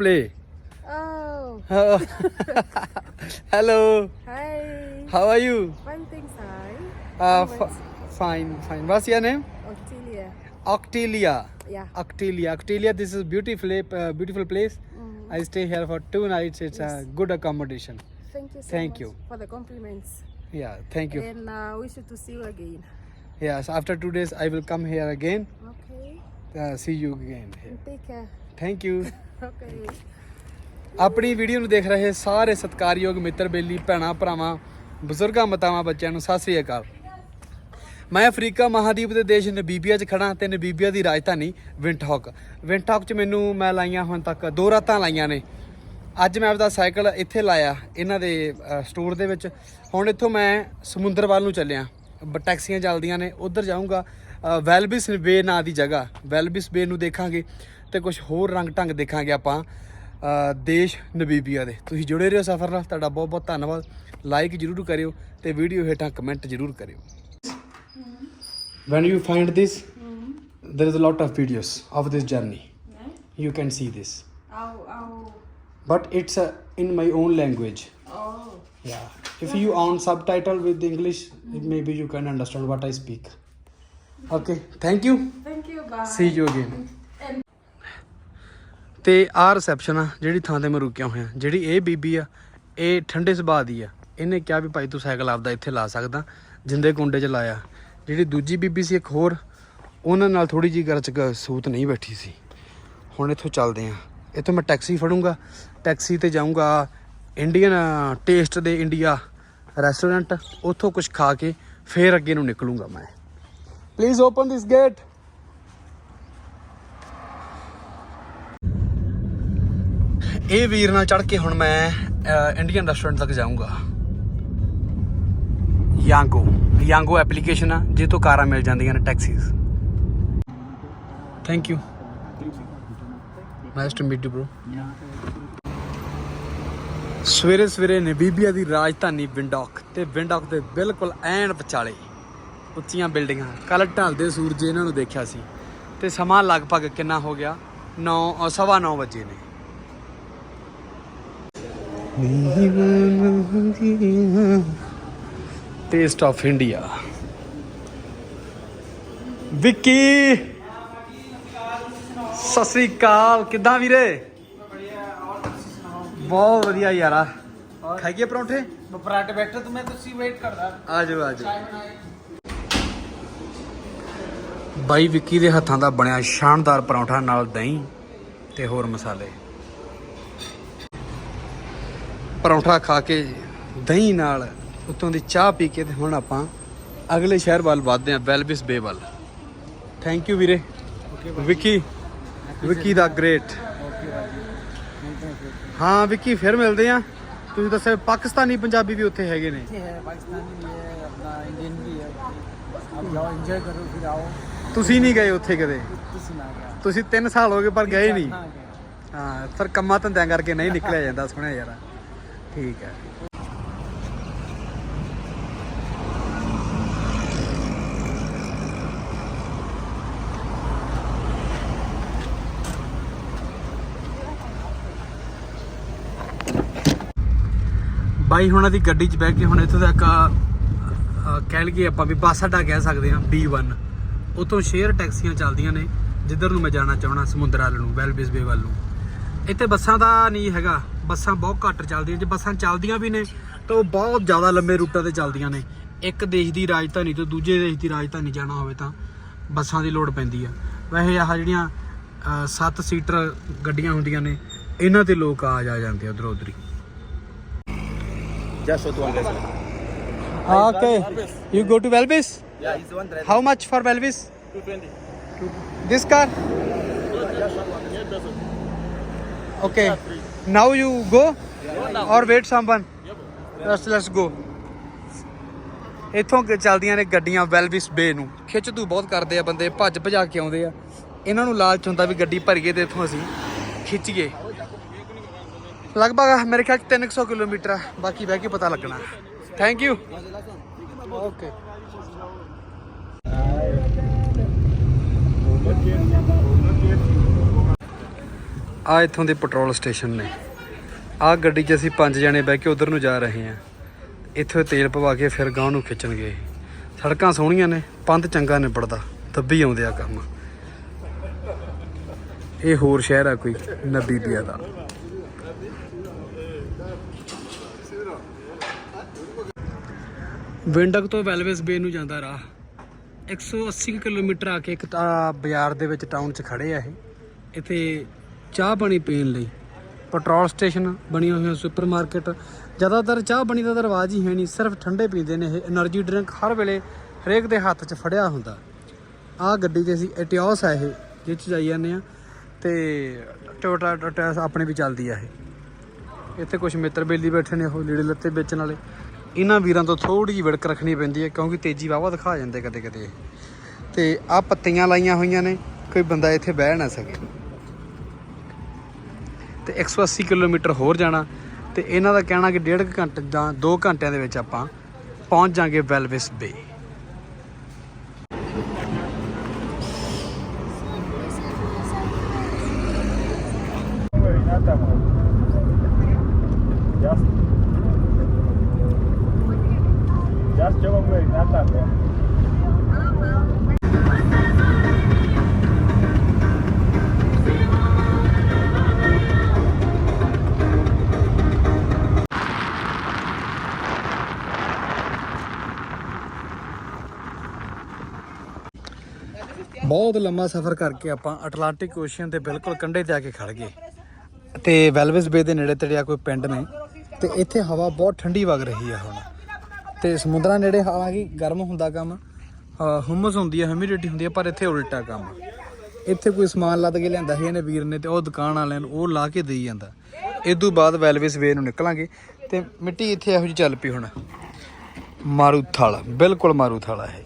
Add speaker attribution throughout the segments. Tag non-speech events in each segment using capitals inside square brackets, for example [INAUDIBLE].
Speaker 1: play.
Speaker 2: Oh,
Speaker 1: Uh, [LAUGHS] Hello,
Speaker 2: hi.
Speaker 1: how are you?
Speaker 2: Fine, thanks, hi.
Speaker 1: Uh, fine, fine. What's your name?
Speaker 2: Octilia.
Speaker 1: Octelia.
Speaker 2: Yeah.
Speaker 1: Octelia. Octelia, this is beautiful, uh, beautiful place.
Speaker 2: Mhm.
Speaker 1: I stay here for two nights. It's a good accommodation.
Speaker 2: Thank you so
Speaker 1: Thank
Speaker 2: much
Speaker 1: you.
Speaker 2: for the compliments.
Speaker 1: Yeah, thank you.
Speaker 2: And uh, wish you to see you again.
Speaker 1: Yes, after two days I will come here again.
Speaker 2: Okay.
Speaker 1: Uh, see you again. Here.
Speaker 2: Take care.
Speaker 1: You. [LAUGHS]
Speaker 2: Okay.
Speaker 1: ਆਪਣੀ video ਨੂੰ ਦੇਖ ਰਹੇ ਸਾਰੇ ਸਤਿਕਾਰਯੋਗ ਮਿੱਤਰ ਬੇਲੀ ਭੈਣਾਂ ਭਰਾਵਾਂ ਬਜ਼ੁਰਗਾਂ ਮਾਤਾਵਾਂ ਬੱਚਿਆਂ ਨੂੰ ਸਤਿ ਸ੍ਰੀ ਅਕਾਲ। ਮੈਂ ਅਫਰੀਕਾ ਮਹਾਦੀਪ ਦੇ ਦੇਸ਼ ਨਬੀਬੀਆ 'ਚ ਖੜਾ ਤੇ ਨਬੀਬੀਆ ਦੀ ਰਾਜਧਾਨੀ ਵਿੰਟਹੌਕ। ਵਿੰਟਹੌਕ 'ਚ ਮੈਨੂੰ ਮੈਂ ਲਾਈਆਂ ਹੁਣ ਤੱਕ ਦੋ ਰਾਤਾਂ ਲਾਈਆਂ ਨੇ। ਅੱਜ ਮੈਂ ਆਪਦਾ ਸਾਈਕਲ ਇੱਥੇ ਲਾਇਆ ਇਹਨਾਂ ਦੇ ਸਟੋਰ ਦੇ ਵਿੱਚ। ਹੁਣ ਇੱਥੋਂ ਮੈਂ ਸਮੁੰਦਰ ਵੱਲ ਨੂੰ ਚੱਲਿਆ। ਟੈਕਸੀਆਂ ਚੱਲਦੀਆਂ ਨੇ ਉਧਰ ਜਾਊਂਗਾ। ਵੈਲਬਿਸ ਬੇ ਨਾਂ ਦੀ ਜਗ੍ਹਾ ਵੈਲਬਿਸ ਬੇ ਨੂੰ ਦੇਖਾਂਗੇ। ਤੇ ਕੁਝ ਹੋਰ ਰੰਗ ਢੰਗ ਦੇਖਾਂਗੇ ਆਪਾਂ ਅ, ਦੇਸ਼ ਨਬੀਬੀਆ ਦੇ ਤੁਸੀਂ ਜੁੜੇ ਰਹੋ ਸਫ਼ਰ ਨਾਲ ਤੁਹਾਡਾ ਬਹੁਤ ਬਹੁਤ ਧੰਨਵਾਦ ਲਾਈਕ ਜਰੂਰ ਕਰਿਓ ਤੇ ਵੀਡੀਓ ਹੇਠਾਂ ਕਮੈਂਟ ਜਰੂਰ ਕਰਿਓ when you find this there is a lot of videos of this journey you can see this
Speaker 2: Ow, ow.
Speaker 1: but it's uh, in my own language
Speaker 2: Oh.
Speaker 1: yeah if you on subtitle with english maybe you can understand what i speak okay thank you
Speaker 2: Thank you, bye.
Speaker 1: see you again ਤੇ ਆਹ reception ਆ ਜਿਹੜੀ ਥਾਂ ਤੇ ਮੈਂ ਰੁਕਿਆ ਹੋਇਆ। ਜਿਹੜੀ ਇਹ ਬੀਬੀ ਆ ਇਹ ਠੰਡੇ ਸੁਭਾਅ ਦੀ ਆ। ਇਹਨੇ ਕਿਹਾ ਵੀ ਭਾਈ ਤੂੰ ਸਾਈਕਲ ਆਪਦਾ ਇੱਥੇ ਲਾ ਸਕਦਾ, ਜਿੰਦੇ ਕੁੰਡੇ 'ਚ ਲਾਇਆ। ਜਿਹੜੀ ਦੂਜੀ ਬੀਬੀ ਸੀ ਇੱਕ ਹੋਰ, ਉਹਨਾਂ ਨਾਲ ਥੋੜੀ ਜੀ ਗਰਚ ਸੂਤ ਨਹੀਂ ਬੈਠੀ ਸੀ। ਹੁਣ ਇੱਥੋਂ ਚੱਲਦੇ ਆ। ਇੱਥੋਂ ਮੈਂ ਟੈਕਸੀ ਫੜੂੰਗਾ, ਟੈਕਸੀ ਤੇ ਜਾਊਂਗਾ ਇੰਡੀਅਨ ਟੇਸਟ ਦੇ ਇੰਡੀਆ ਰੈਸਟੋਰੈਂਟ ਉੱਥੋਂ ਕੁਝ ਖਾ ਕੇ ਫੇਰ ਅੱਗੇ ਨੂੰ ਨਿਕਲੂੰਗਾ ਮੈਂ। ਪਲੀਜ਼ ਓਪਨ ਦਿਸ ਗੇਟ ਇਹ ਵੀਰ ਨਾਲ ਚੜ ਕੇ ਹੁਣ ਮੈਂ ਇੰਡੀਅਨ ਰੈਸਟੋਰੈਂਟ ਤੱਕ ਜਾਊਂਗਾ। ਯਾਂਗੋ ਯਾਂਗੋ ਐਪਲੀਕੇਸ਼ਨ ਆ ਜੇ ਤੋਂ ਕਾਰਾਂ ਮਿਲ ਜਾਂਦੀਆਂ ਨੇ taxis thank you nice to meet you bro ਸਵੇਰੇ ਸਵੇਰੇ ਨਬੀਬੀਆ ਦੀ ਰਾਜਧਾਨੀ ਵਿੰਡੌਕ ਤੇ ਵਿੰਡੌਕ ਦੇ ਬਿਲਕੁਲ ਐਨ ਵਿਚਾਲੇ ਉੱਚੀਆਂ ਬਿਲਡਿੰਗਾਂ ਕੱਲ ਢਲਦੇ ਸੂਰਜ ਇਹਨਾਂ ਨੂੰ ਦੇਖਿਆ ਸੀ। ਤੇ ਸਮਾਂ ਲਗਭਗ ਕਿੰਨਾ ਹੋ ਗਿਆ? 9 ਸਵਾ 9 ਵਜੇ ਨੇ। Taste of India Vicky Sat Sri ਅਕਾਲ। ਕਿੱਦਾਂ ਵੀਰੇ? ਬਹੁਤ ਵਧੀਆ ਯਾਰਾ। ਖਾਈਏ ਪਰੌਂਠੇ?
Speaker 3: ਪਰਾਠੇ ਬੈਠੇ ਤੇ ਮੈਂ ਤੁਸੀਂ ਵੇਟ ਕਰਦਾ
Speaker 1: ਆਜੋ ਆਜੋ। ਬਾਈ ਵਿੱਕੀ ਦੇ ਹੱਥਾਂ ਦਾ ਬਣਿਆ ਸ਼ਾਨਦਾਰ ਪਰੌਂਠਾ ਨਾਲ ਦਹੀਂ ਤੇ ਹੋਰ ਮਸਾਲੇ। ਪਰੌਂਠਾ ਖਾ ਕੇ ਦਹੀਂ ਨਾਲ ਉਤੋਂ ਦੀ ਚਾਹ ਪੀ ਕੇ ਤੇ ਹੁਣ ਆਪਾਂ ਅਗਲੇ ਸ਼ਹਿਰ ਵੱਲ ਵਧਦੇ ਆ ਵੈਲਬਿਸ ਬੇ ਵੱਲ। ਥੈਂਕ ਯੂ ਵੀਰੇ। ਵਿੱਕੀ ਵਿੱਕੀ ਦਾ ਗ੍ਰੇਟ ਹਾਂ ਵਿੱਕੀ ਫਿਰ ਮਿਲਦੇ ਆ ਤੁਸੀਂ ਦੱਸੋ ਪਾਕਿਸਤਾਨੀ ਪੰਜਾਬੀ ਵੀ ਉੱਥੇ ਹੈਗੇ ਨੇ। ਤੁਸੀਂ ਨਹੀਂ ਗਏ ਉੱਥੇ ਕਦੇ? ਤੁਸੀਂ 3 ਸਾਲ ਹੋ ਗਏ ਪਰ ਗਏ ਨਹੀਂ। ਹਾਂ ਫਿਰ ਕੰਮਾਂ ਧੰਦਿਆਂ ਕਰਕੇ ਨਹੀਂ ਨਿਕਲਿਆ ਜਾਂਦਾ ਸੁਣਿਆ ਯਾਰ। ਠੀਕ ਹੈ। ਬਾਈ, ਹੁਣਾਂ ਦੀ ਗੱਡੀ 'ਚ ਬਹਿ ਕੇ ਹੁਣ ਇੱਥੋਂ ਤੱਕ ਕਹਿ ਲਈਏ ਆਪਾਂ ਵੀ ਬੱਸ ਅੱਡਾ ਕਹਿ ਸਕਦੇ ਹਾਂ B1 ਉਤੋਂ ਸ਼ੇਅਰ ਟੈਕਸੀਆਂ ਚੱਲਦੀਆਂ ਨੇ, ਜਿੱਧਰ ਨੂੰ ਮੈਂ ਜਾਣਾ ਚਾਹਣਾ ਸਮੁੰਦਰ ਵੱਲ ਨੂੰ ਵੈਲਬਿਸ ਬੇ ਵੱਲ ਨੂੰ। ਇੱਥੇ ਬੱਸਾਂ ਦਾ ਨਹੀਂ ਹੈਗਾ। ਬੱਸਾਂ ਬਹੁਤ ਘੱਟ ਚੱਲਦੀਆਂ ਜੇ ਬੱਸਾਂ ਚੱਲਦੀਆਂ ਵੀ ਨੇ ਤਾਂ ਉਹ ਬਹੁਤ ਜ਼ਿਆਦਾ ਲੰਮੇ ਰੂਟਾਂ ਤੇ ਚੱਲਦੀਆਂ ਨੇ ਇੱਕ ਦੇਸ਼ ਦੀ ਰਾਜਧਾਨੀ ਤੋਂ ਦੂਜੇ ਦੇਸ਼ ਦੀ ਰਾਜਧਾਨੀ ਜਾਣਾ ਹੋਵੇ ਤਾਂ ਬੱਸਾਂ ਦੀ ਲੋੜ ਪੈਂਦੀ ਆ ਵੈਸੇ ਆਹ ਜਿਹੜੀਆਂ 7 ਸੀਟਰ ਗੱਡੀਆਂ ਹੁੰਦੀਆਂ ਨੇ ਇਹਨਾਂ ਤੇ ਲੋਕ ਆ ਜਾ ਜਾਂਦੇ ਆ ਉਧਰੋਂ ਉਧਰੀ
Speaker 4: Just for 200 sir.
Speaker 1: Okay. You go to Velbis?
Speaker 4: Yeah, it's 100.
Speaker 1: How much for Velbis?
Speaker 4: 220.
Speaker 1: This car? Okay. Now you go or wait someone? Let's let's go. ਇੱਥੋਂ ਚੱਲਦੀਆਂ ਨੇ ਗੱਡੀਆਂ ਵੈਲਵਿਸ ਬੇ ਨੂੰ। ਖਿੱਚ ਤੂੰ ਬਹੁਤ ਕਰਦੇ ਆ ਬੰਦੇ, ਭੱਜ ਭਜਾ ਕੇ ਆਉਂਦੇ ਆ। ਇਹਨਾਂ ਨੂੰ ਲਾਲਚ ਹੁੰਦਾ ਵੀ ਗੱਡੀ ਭਰੀਏ ਤੇ ਇੱਥੋਂ ਅਸੀਂ ਖਿੱਚੀਏ ਲਗਭਗ ਮੇਰੇ ਖਿਆਲ ਚ 300 ਕਿਲੋਮੀਟਰ ਆ। ਬਾਕੀ ਬਹਿ ਕੇ ਪਤਾ ਲੱਗਣਾ। ਥੈਂਕ ਯੂ ਓਕੇ ਆ ਇੱਥੋਂ ਦੇ ਪੈਟਰੋਲ ਸਟੇਸ਼ਨ ਨੇ। ਆ ਗੱਡੀ 'ਚ ਅਸੀਂ ਪੰਜ ਜਣੇ ਬਹਿ ਕੇ ਉਧਰ ਨੂੰ ਜਾ ਰਹੇ ਹਾਂ। ਇੱਥੇ ਤੇਲ ਪਵਾ ਕੇ ਫਿਰ ਗਾਂਹ ਨੂੰ ਖਿੱਚਣਗੇ ਸੜਕਾਂ ਸੋਹਣੀਆਂ ਨੇ, ਪੰਧ ਚੰਗਾ ਨਿਬੜਦਾ ਦੱਬੀ ਆਉਂਦੇ ਆ ਕੰਮ। ਇਹ ਹੋਰ ਸ਼ਹਿਰ ਆ ਕੋਈ ਨਬੀਬੀਆ ਦਾ ਵਿੰਡਕ ਤੋਂ ਵੈਲਵੇਸ ਬੇ ਨੂੰ ਜਾਂਦਾ ਰਾਹ। 180 ਕਿਲੋਮੀਟਰ ਆ ਕੇ ਇੱਕ ਤਾਂ ਬਾਜ਼ਾਰ ਦੇ ਵਿੱਚ ਟਾਊਨ 'ਚ ਖੜੇ ਆ ਇਹ। ਇੱਥੇ ਚਾਹ ਪਾਣੀ ਪੀਣ ਲਈ। ਪੈਟਰੋਲ ਸਟੇਸ਼ਨ ਬਣੀ ਹੋਈ ਹੈ ਸੁਪਰਮਾਰਕਟ ਜ਼ਿਆਦਾਤਰ ਚਾਹ ਪਾਣੀ ਦਾ ਦਰਵਾਜ਼ ਹੀ ਹੈ ਨਹੀਂ, ਸਿਰਫ ਠੰਡੇ ਪੀਂਦੇ ਨੇ ਇਹ। એનર્ਜੀ ਡਰਿੰਕ ਹਰ ਵੇਲੇ ਹਰੇਕ ਦੇ ਹੱਥ 'ਚ ਫੜਿਆ ਹੁੰਦਾ। ਆਹ ਗੱਡੀ 'ਚ ਅਸੀਂ ਐਟਿਓਸ ਹੈ ਇਹ, ਜਿਹ 'ਚ ਜਾਈ ਜਾਂਦੇ ਆ ਤੇ ਟੋਟਾ ਟੋਟਾ ਆਪਣੇ ਵੀ ਚੱਲਦੀ ਆ ਇਹ। ਇੱਥੇ ਕੁਝ ਮਿੱਤਰ ਬੇਲੀ ਬੈਠੇ ਨੇ, ਉਹ ਲੀੜੇ ਲੱਤੇ ਵੇਚਣ ਵਾਲੇ। ਇਹਨਾਂ ਵੀਰਾਂ ਤੋਂ ਥੋੜੀ ਜਿਹੀ ਵਿੜਕ ਰੱਖਣੀ ਪੈਂਦੀ ਹੈ, ਕਿਉਂਕਿ ਤੇਜ਼ੀ ਵਾਵਾ ਦਿਖਾ ਜਾਂਦੇ ਕਦੇ ਕਦੇ ਤੇ ਆਹ ਪੱਤੀਆਂ ਲਾਈਆਂ ਹੋਈਆਂ ਨੇ, ਕੋਈ ਬੰਦਾ ਇੱਥੇ ਬਹਿ ਨਾ ਸਕੇ। ਤੇ 180 ਕਿਲੋਮੀਟਰ ਹੋਰ ਜਾਣਾ ਤੇ ਇਹਨਾਂ ਦਾ ਕਹਿਣਾ ਕਿ ਡੇਢ ਕੁ ਘੰਟੇ ਜਾਂ 2 ਘੰਟਿਆਂ ਦੇ ਵਿੱਚ ਆਪਾਂ ਪਹੁੰਚ ਜਾਾਂਗੇ ਵੈਲਵਿਸ ਬੇ। ਲੰਮਾ ਸਫ਼ਰ ਕਰਕੇ ਆਪਾਂ ਅਟਲਾਂਟਿਕ ਓਸ਼ੀਅਨ ਦੇ ਬਿਲਕੁਲ ਕੰਢੇ ਤੇ ਆ ਕੇ ਖੜ ਗਏ। ਤੇ ਵੈਲਵਿਸ ਬੇ ਦੇ ਨੇੜੇ ਤੇੜੇ ਆ ਕੋਈ ਪਿੰਡ ਨੇ, ਤੇ ਇੱਥੇ ਹਵਾ ਬਹੁਤ ਠੰਡੀ ਵਗ ਰਹੀ ਹੈ ਹੁਣ। ਤੇ ਸਮੁੰਦਰਾਂ ਨੇੜੇ ਹਾਲਾਂਕਿ ਗਰਮ ਹੁੰਦਾ ਕੰਮ ਹਮਸ ਹੁੰਦੀ ਹੈ ਹਿਊਮਿਡਿਟੀ ਹੁੰਦੀ ਹੈ ਪਰ ਇੱਥੇ ਉਲਟਾ ਕੰਮ। ਇੱਥੇ ਕੋਈ ਸਮਾਨ ਲੱਦ ਕੇ ਲਿਆਂਦਾ ਸੀ, ਇਹਨੇ ਵੀਰ ਨੇ ਤੇ ਉਹ ਦੁਕਾਨ ਵਾਲਿਆਂ ਨੂੰ ਉਹ ਲਾ ਕੇ ਦੇਈ ਜਾਂਦਾ। ਇਦੋਂ ਬਾਅਦ ਵੈਲਵਿਸ ਵੇ ਨੂੰ ਨਿਕਲਾਂਗੇ ਤੇ ਮਿੱਟੀ ਇੱਥੇ ਇਹੋ ਜਿਹੀ ਚੱਲ ਪਈ ਹੁਣ। ਮਾਰੂਥਲ, ਬਿਲਕੁਲ ਮਾਰੂਥਲ ਹੈ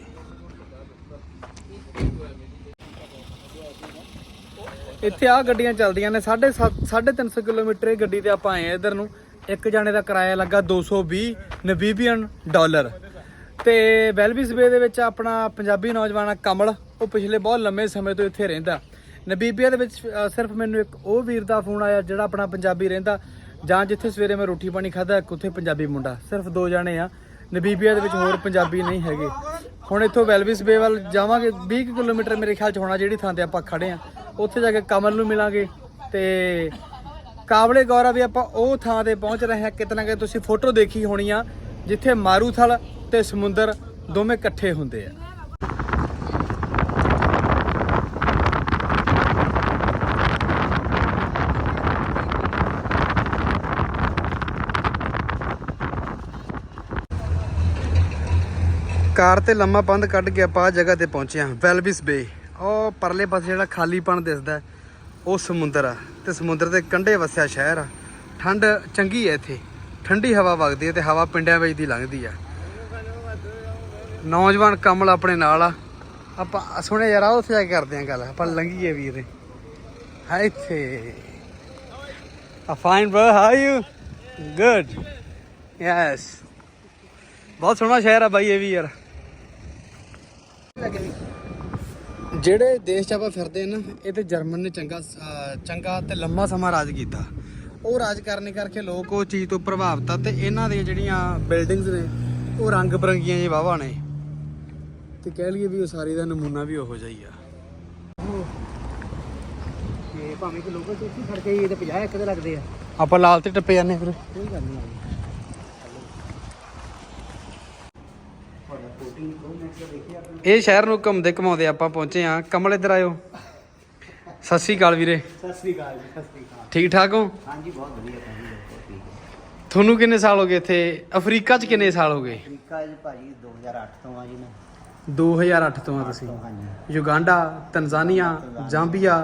Speaker 1: ਇੱਥੇ ਆ ਗੱਡੀਆਂ ਚੱਲਦੀਆਂ ਨੇ 3.5 350 ਕਿਲੋਮੀਟਰ ਇਹ ਗੱਡੀ ਤੇ ਆਪਾਂ ਆਏ ਆ ਇਧਰ ਨੂੰ। ਇੱਕ ਜਾਣੇ ਦਾ ਕਿਰਾਇਆ ਲੱਗਾ 220 ਨਬੀਬੀਅਨ ਡਾਲਰ। ਤੇ ਵੈਲਵਿਸ ਬੇ ਦੇ ਵਿੱਚ ਆਪਣਾ ਪੰਜਾਬੀ ਨੌਜਵਾਨ ਆ ਕਮਲ, ਉਹ ਪਿਛਲੇ ਬਹੁਤ ਲੰਮੇ ਸਮੇਂ ਤੋਂ ਇੱਥੇ ਰਹਿੰਦਾ। ਨਬੀਬੀਆ ਦੇ ਵਿੱਚ ਸਿਰਫ ਮੈਨੂੰ ਇੱਕ ਉਹ ਵੀਰ ਦਾ ਫੋਨ ਆਇਆ, ਜਿਹੜਾ ਆਪਣਾ ਪੰਜਾਬੀ ਰਹਿੰਦਾ। ਜਾਂ ਜਿੱਥੇ ਸਵੇਰੇ ਮੈਂ ਰੋਟੀ ਪਾਣੀ ਖਾਦਾ ਇੱਕ ਉੱਥੇ ਪੰਜਾਬੀ ਮੁੰਡਾ। ਸਿਰਫ ਦੋ ਜਾਣੇ ਆ। ਨਬੀਬੀਆ ਦੇ ਵਿੱਚ ਹੋਰ ਪੰਜਾਬੀ ਨਹੀਂ ਹੈਗੇ। ਹੁਣ ਇੱਥੋਂ ਵੈਲਵਿਸ ਬੇ ਵੱਲ ਜਾਵਾਂਗੇ 20 ਕੁ ਕਿਲੋਮੀਟਰ ਮੇਰੇ ਖਿਆਲ ਚ ਹੋਣਾ, ਜਿਹੜੀ ਥਾਂ ਤੇ ਆਪਾਂ ਖੜੇ ਆ ਉੱਥੇ ਜਾ ਕੇ ਕਮਲ ਨੂੰ ਮਿਲਾਂਗੇ ਤੇ ਕਾਬਲੇ ਗੌਰਾ ਵੀ ਆਪਾਂ ਉਹ ਥਾਂ ਤੇ ਪਹੁੰਚ ਰਹੇ ਹਾਂ। ਕਿਤਨਾ ਕਿ ਤੁਸੀਂ ਫੋਟੋ ਦੇਖੀ ਹੋਣੀ ਆ, ਜਿੱਥੇ ਮਾਰੂਥਲ ਤੇ ਸਮੁੰਦਰ ਦੋਵੇਂ ਇਕੱਠੇ ਹੁੰਦੇ ਆ। ਕਾਰ ਤੇ ਲੰਮਾ ਬੰਦ ਕੱਢ ਕੇ ਆਪਾਂ ਆਹ ਜਗ੍ਹਾ ਤੇ ਪਹੁੰਚੇ ਹਾਂ, ਵੈਲਵਿਸ ਬੇ। ਉਹ ਪਰਲੇ ਪਾਸੇ ਜਿਹੜਾ ਖਾਲੀਪਣ ਦਿਸਦਾ ਉਹ ਸਮੁੰਦਰ ਆ ਤੇ ਸਮੁੰਦਰ ਦੇ ਕੰਢੇ ਵਸਿਆ ਸ਼ਹਿਰ ਆ। ਠੰਡ ਚੰਗੀ ਹੈ ਇੱਥੇ। ਠੰਡੀ ਹਵਾ ਵਗਦੀ ਹੈ ਤੇ ਹਵਾ ਪਿੰਡਾਂ ਵਿੱਚ ਦੀ ਲੰਘਦੀ ਆ। ਨੌਜਵਾਨ ਕਮਲ ਆਪਣੇ ਨਾਲ ਆ। ਆਪਾਂ ਸੁਣੇ ਯਾਰ ਆ ਉੱਥੇ ਜਾ ਕੇ ਕਰਦੇ ਆਂ ਗੱਲ। ਆਪਾਂ ਲੰਘੀਏ ਵੀਰੇ। ਹਾਂ, ਇੱਥੇ। ਆ fine bro how you good yes ਬਹੁਤ ਸੋਹਣਾ ਸ਼ਹਿਰ ਆ ਬਾਈ, ਇਹ ਵੀ ਯਾਰ। ਜਿਹੜੇ ਦੇਸ਼ 'ਚ ਆਪਾਂ ਫਿਰਦੇ ਨਾ ਇਹ ਤੇ ਜਰਮਨ ਨੇ ਚੰਗਾ ਚੰਗਾ ਤੇ ਲੰਮਾ ਸਮਾਂ ਰਾਜ ਕੀਤਾ। ਉਹ ਰਾਜ ਕਰਨੇ ਕਰਕੇ ਲੋਕ ਉਹ ਚੀਜ਼ ਤੋਂ ਪ੍ਰਭਾਵਿਤ ਆ ਤੇ ਇਹਨਾਂ ਦੀਆਂ ਜਿਹੜੀਆਂ ਬਿਲਡਿੰਗਸ ਨੇ ਉਹ ਰੰਗ ਬਰੰਗੀਆਂ ਜਿਹੇ ਵਾਵਾ ਨੇ। ਤੇ ਕਹਿ ਲਈਏ ਵੀ ਉਹ ਸਾਰੀ ਦਾ ਨਮੂਨਾ ਵੀ ਉਹੋ ਜਿਹਾ ਹੀ ਆ।
Speaker 3: ਇਹ ਭਾਵੇਂ ਕਿ ਲੋਕਲ ਟੈਕਸੀ ਖੜ ਕੇ ਇਹ ਤੇ 50 ਇੱਕ ਦੇ ਲੱਗਦੇ ਆ।
Speaker 1: ਆਪਾਂ ਲਾਲ ਤੇ ਟੱਪੇ ਜਾਂਦੇ ਫਿਰ।
Speaker 3: ਕੋਈ ਗੱਲ ਨਹੀਂ।
Speaker 1: ਇਹ ਸ਼ਹਿਰ ਨੂੰ ਘੁੰਮਦੇ ਘਮਾਉਂਦੇ ਆਪਾਂ ਪਹੁੰਚੇ ਆ ਕਮਲ ਇੱਧਰ ਆਇਓ। ਸਤਿ ਸ੍ਰੀ ਅਕਾਲ ਵੀਰੇ।
Speaker 3: ਸਤਿ ਸ੍ਰੀ ਅਕਾਲ ਜੀ ਸਤਿ ਸ੍ਰੀ ਅਕਾਲ।
Speaker 1: ਠੀਕ ਠਾਕ ਹੋ?
Speaker 3: ਹਾਂਜੀ ਬਹੁਤ ਵਧੀਆ ਭਾਜੀ
Speaker 1: ਤੁਹਾਨੂੰ ਕਿੰਨੇ ਸਾਲ ਹੋ ਗਏ ਇੱਥੇ? ਅਫਰੀਕਾ 'ਚ ਕਿੰਨੇ ਸਾਲ ਹੋ ਗਏ?
Speaker 3: ਅਮਰੀਕਾ ਜੀ ਭਾਜੀ 2008 ਤੋਂ ਆ ਜੀ ਮੈਂ।
Speaker 1: 2008 ਤੋਂ ਆ ਤੁਸੀਂ।
Speaker 3: ਹਾਂਜੀ।
Speaker 1: Uganda Tanzania ਜਾਂਬੀਆ।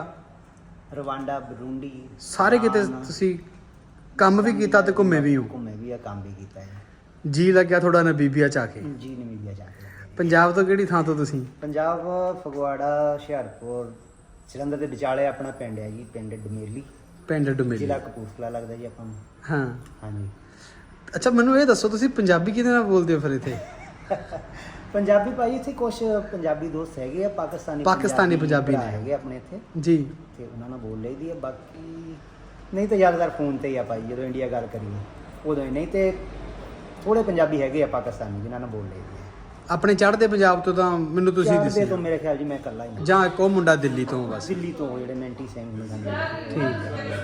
Speaker 3: ਰਵਾਂਡਾ ਬਰੂੰਡੀ
Speaker 1: ਸਾਰੇ ਕਿਤੇ ਤੁਸੀਂ ਕੰਮ ਵੀ ਕੀਤਾ ਤੇ ਘੁੰਮੇ ਵੀ ਹੋ?
Speaker 3: ਘੁੰਮੇ ਵੀ ਆ ਕੰਮ ਵੀ ਕੀਤਾ
Speaker 1: ਜੀ। ਲੱਗਿਆ ਥੋੜਾ ਨਬੀਬੀਆ ਚ ਆ ਕੇ।
Speaker 3: ਜੀ ਨਮੀਬੀਆ ਜਾ ਕੇ।
Speaker 1: ਪੰਜਾਬ ਤੋਂ ਕਿਹੜੀ ਥਾਂ ਤੋਂ ਤੁਸੀਂ?
Speaker 3: ਪੰਜਾਬ ਫਗਵਾੜਾ ਹੁਸ਼ਿਆਰਪੁਰ ਜਲੰਧਰ ਦੇ ਵਿਚਾਲੇ ਆਪਣਾ ਪਿੰਡ ਹੈ ਜੀ ਪਿੰਡ ਡਮੇਲੀ।
Speaker 1: ਪਿੰਡ ਡੁਮੇਲੀ।
Speaker 3: ਜ਼ਿਲ੍ਹਾ ਕਪੂਰਥਲਾ ਲੱਗਦਾ ਜੀ ਆਪਾਂ ਨੂੰ।
Speaker 1: ਹਾਂ।
Speaker 3: ਹਾਂਜੀ।
Speaker 1: ਅੱਛਾ ਮੈਨੂੰ ਇਹ ਦੱਸੋ ਤੁਸੀਂ ਪੰਜਾਬੀ ਕਿਹਦੇ ਨਾਲ ਬੋਲਦੇ ਹੋ ਫਿਰ ਇੱਥੇ? [LAUGHS]
Speaker 3: ਪੰਜਾਬੀ ਭਾਈ ਇੱਥੇ ਕੁਝ ਪੰਜਾਬੀ ਦੋਸਤ ਹੈਗੇ ਆ ਪਾਕਿਸਤਾਨੀ
Speaker 1: ਪਾਕਿਸਤਾਨੀ ਪੰਜਾਬੀ ਨੇ।
Speaker 3: ਹੈਗੇ ਆਪਣੇ ਇੱਥੇ।
Speaker 1: ਜੀ।
Speaker 3: ਤੇ ਉਹਨਾਂ ਨਾਲ ਬੋਲ ਲਈਦੀ ਆ ਬਾਕੀ ਨਹੀਂ ਤਾਂ ਜ਼ਿਆਦਾਤਰ ਫੋਨ ਤੇ ਹੀ ਆ ਭਾਈ ਜਦੋਂ ਇੰਡੀਆ ਗੱਲ ਕਰੀਏ। ਉਦੋਂ ਹੀ ਨਹੀਂ ਤੇ ਥੋੜੇ ਪੰਜਾਬੀ ਹੈਗੇ ਆ ਪਾਕਿਸਤਾਨੀ ਜਿਨ੍ਹਾਂ ਨਾਲ ਬੋਲ ਲਈਦੀ
Speaker 1: ਆਪਣੇ ਚੜ੍ਹਦੇ ਪੰਜਾਬ ਤੋਂ ਤਾਂ ਮੈਨੂੰ ਤੁਸੀਂ ਦੱਸਿਆ
Speaker 3: ਤੋਂ ਮੇਰੇ ਖਿਆਲ ਜੀ ਮੈਂ ਇਕੱਲਾ ਹੀ ਹਾਂ।
Speaker 1: ਜਾਂ ਇੱਕ ਉਹ ਮੁੰਡਾ ਦਿੱਲੀ ਤੋਂ ਬਸ।
Speaker 3: ਦਿੱਲੀ ਤੋਂ ਜਿਹੜੇ ਮੈਂਟੀ ਸਿੰਘ ਨੂੰ ਸਾਨੂੰ
Speaker 1: ਠੀਕ। ਹੈ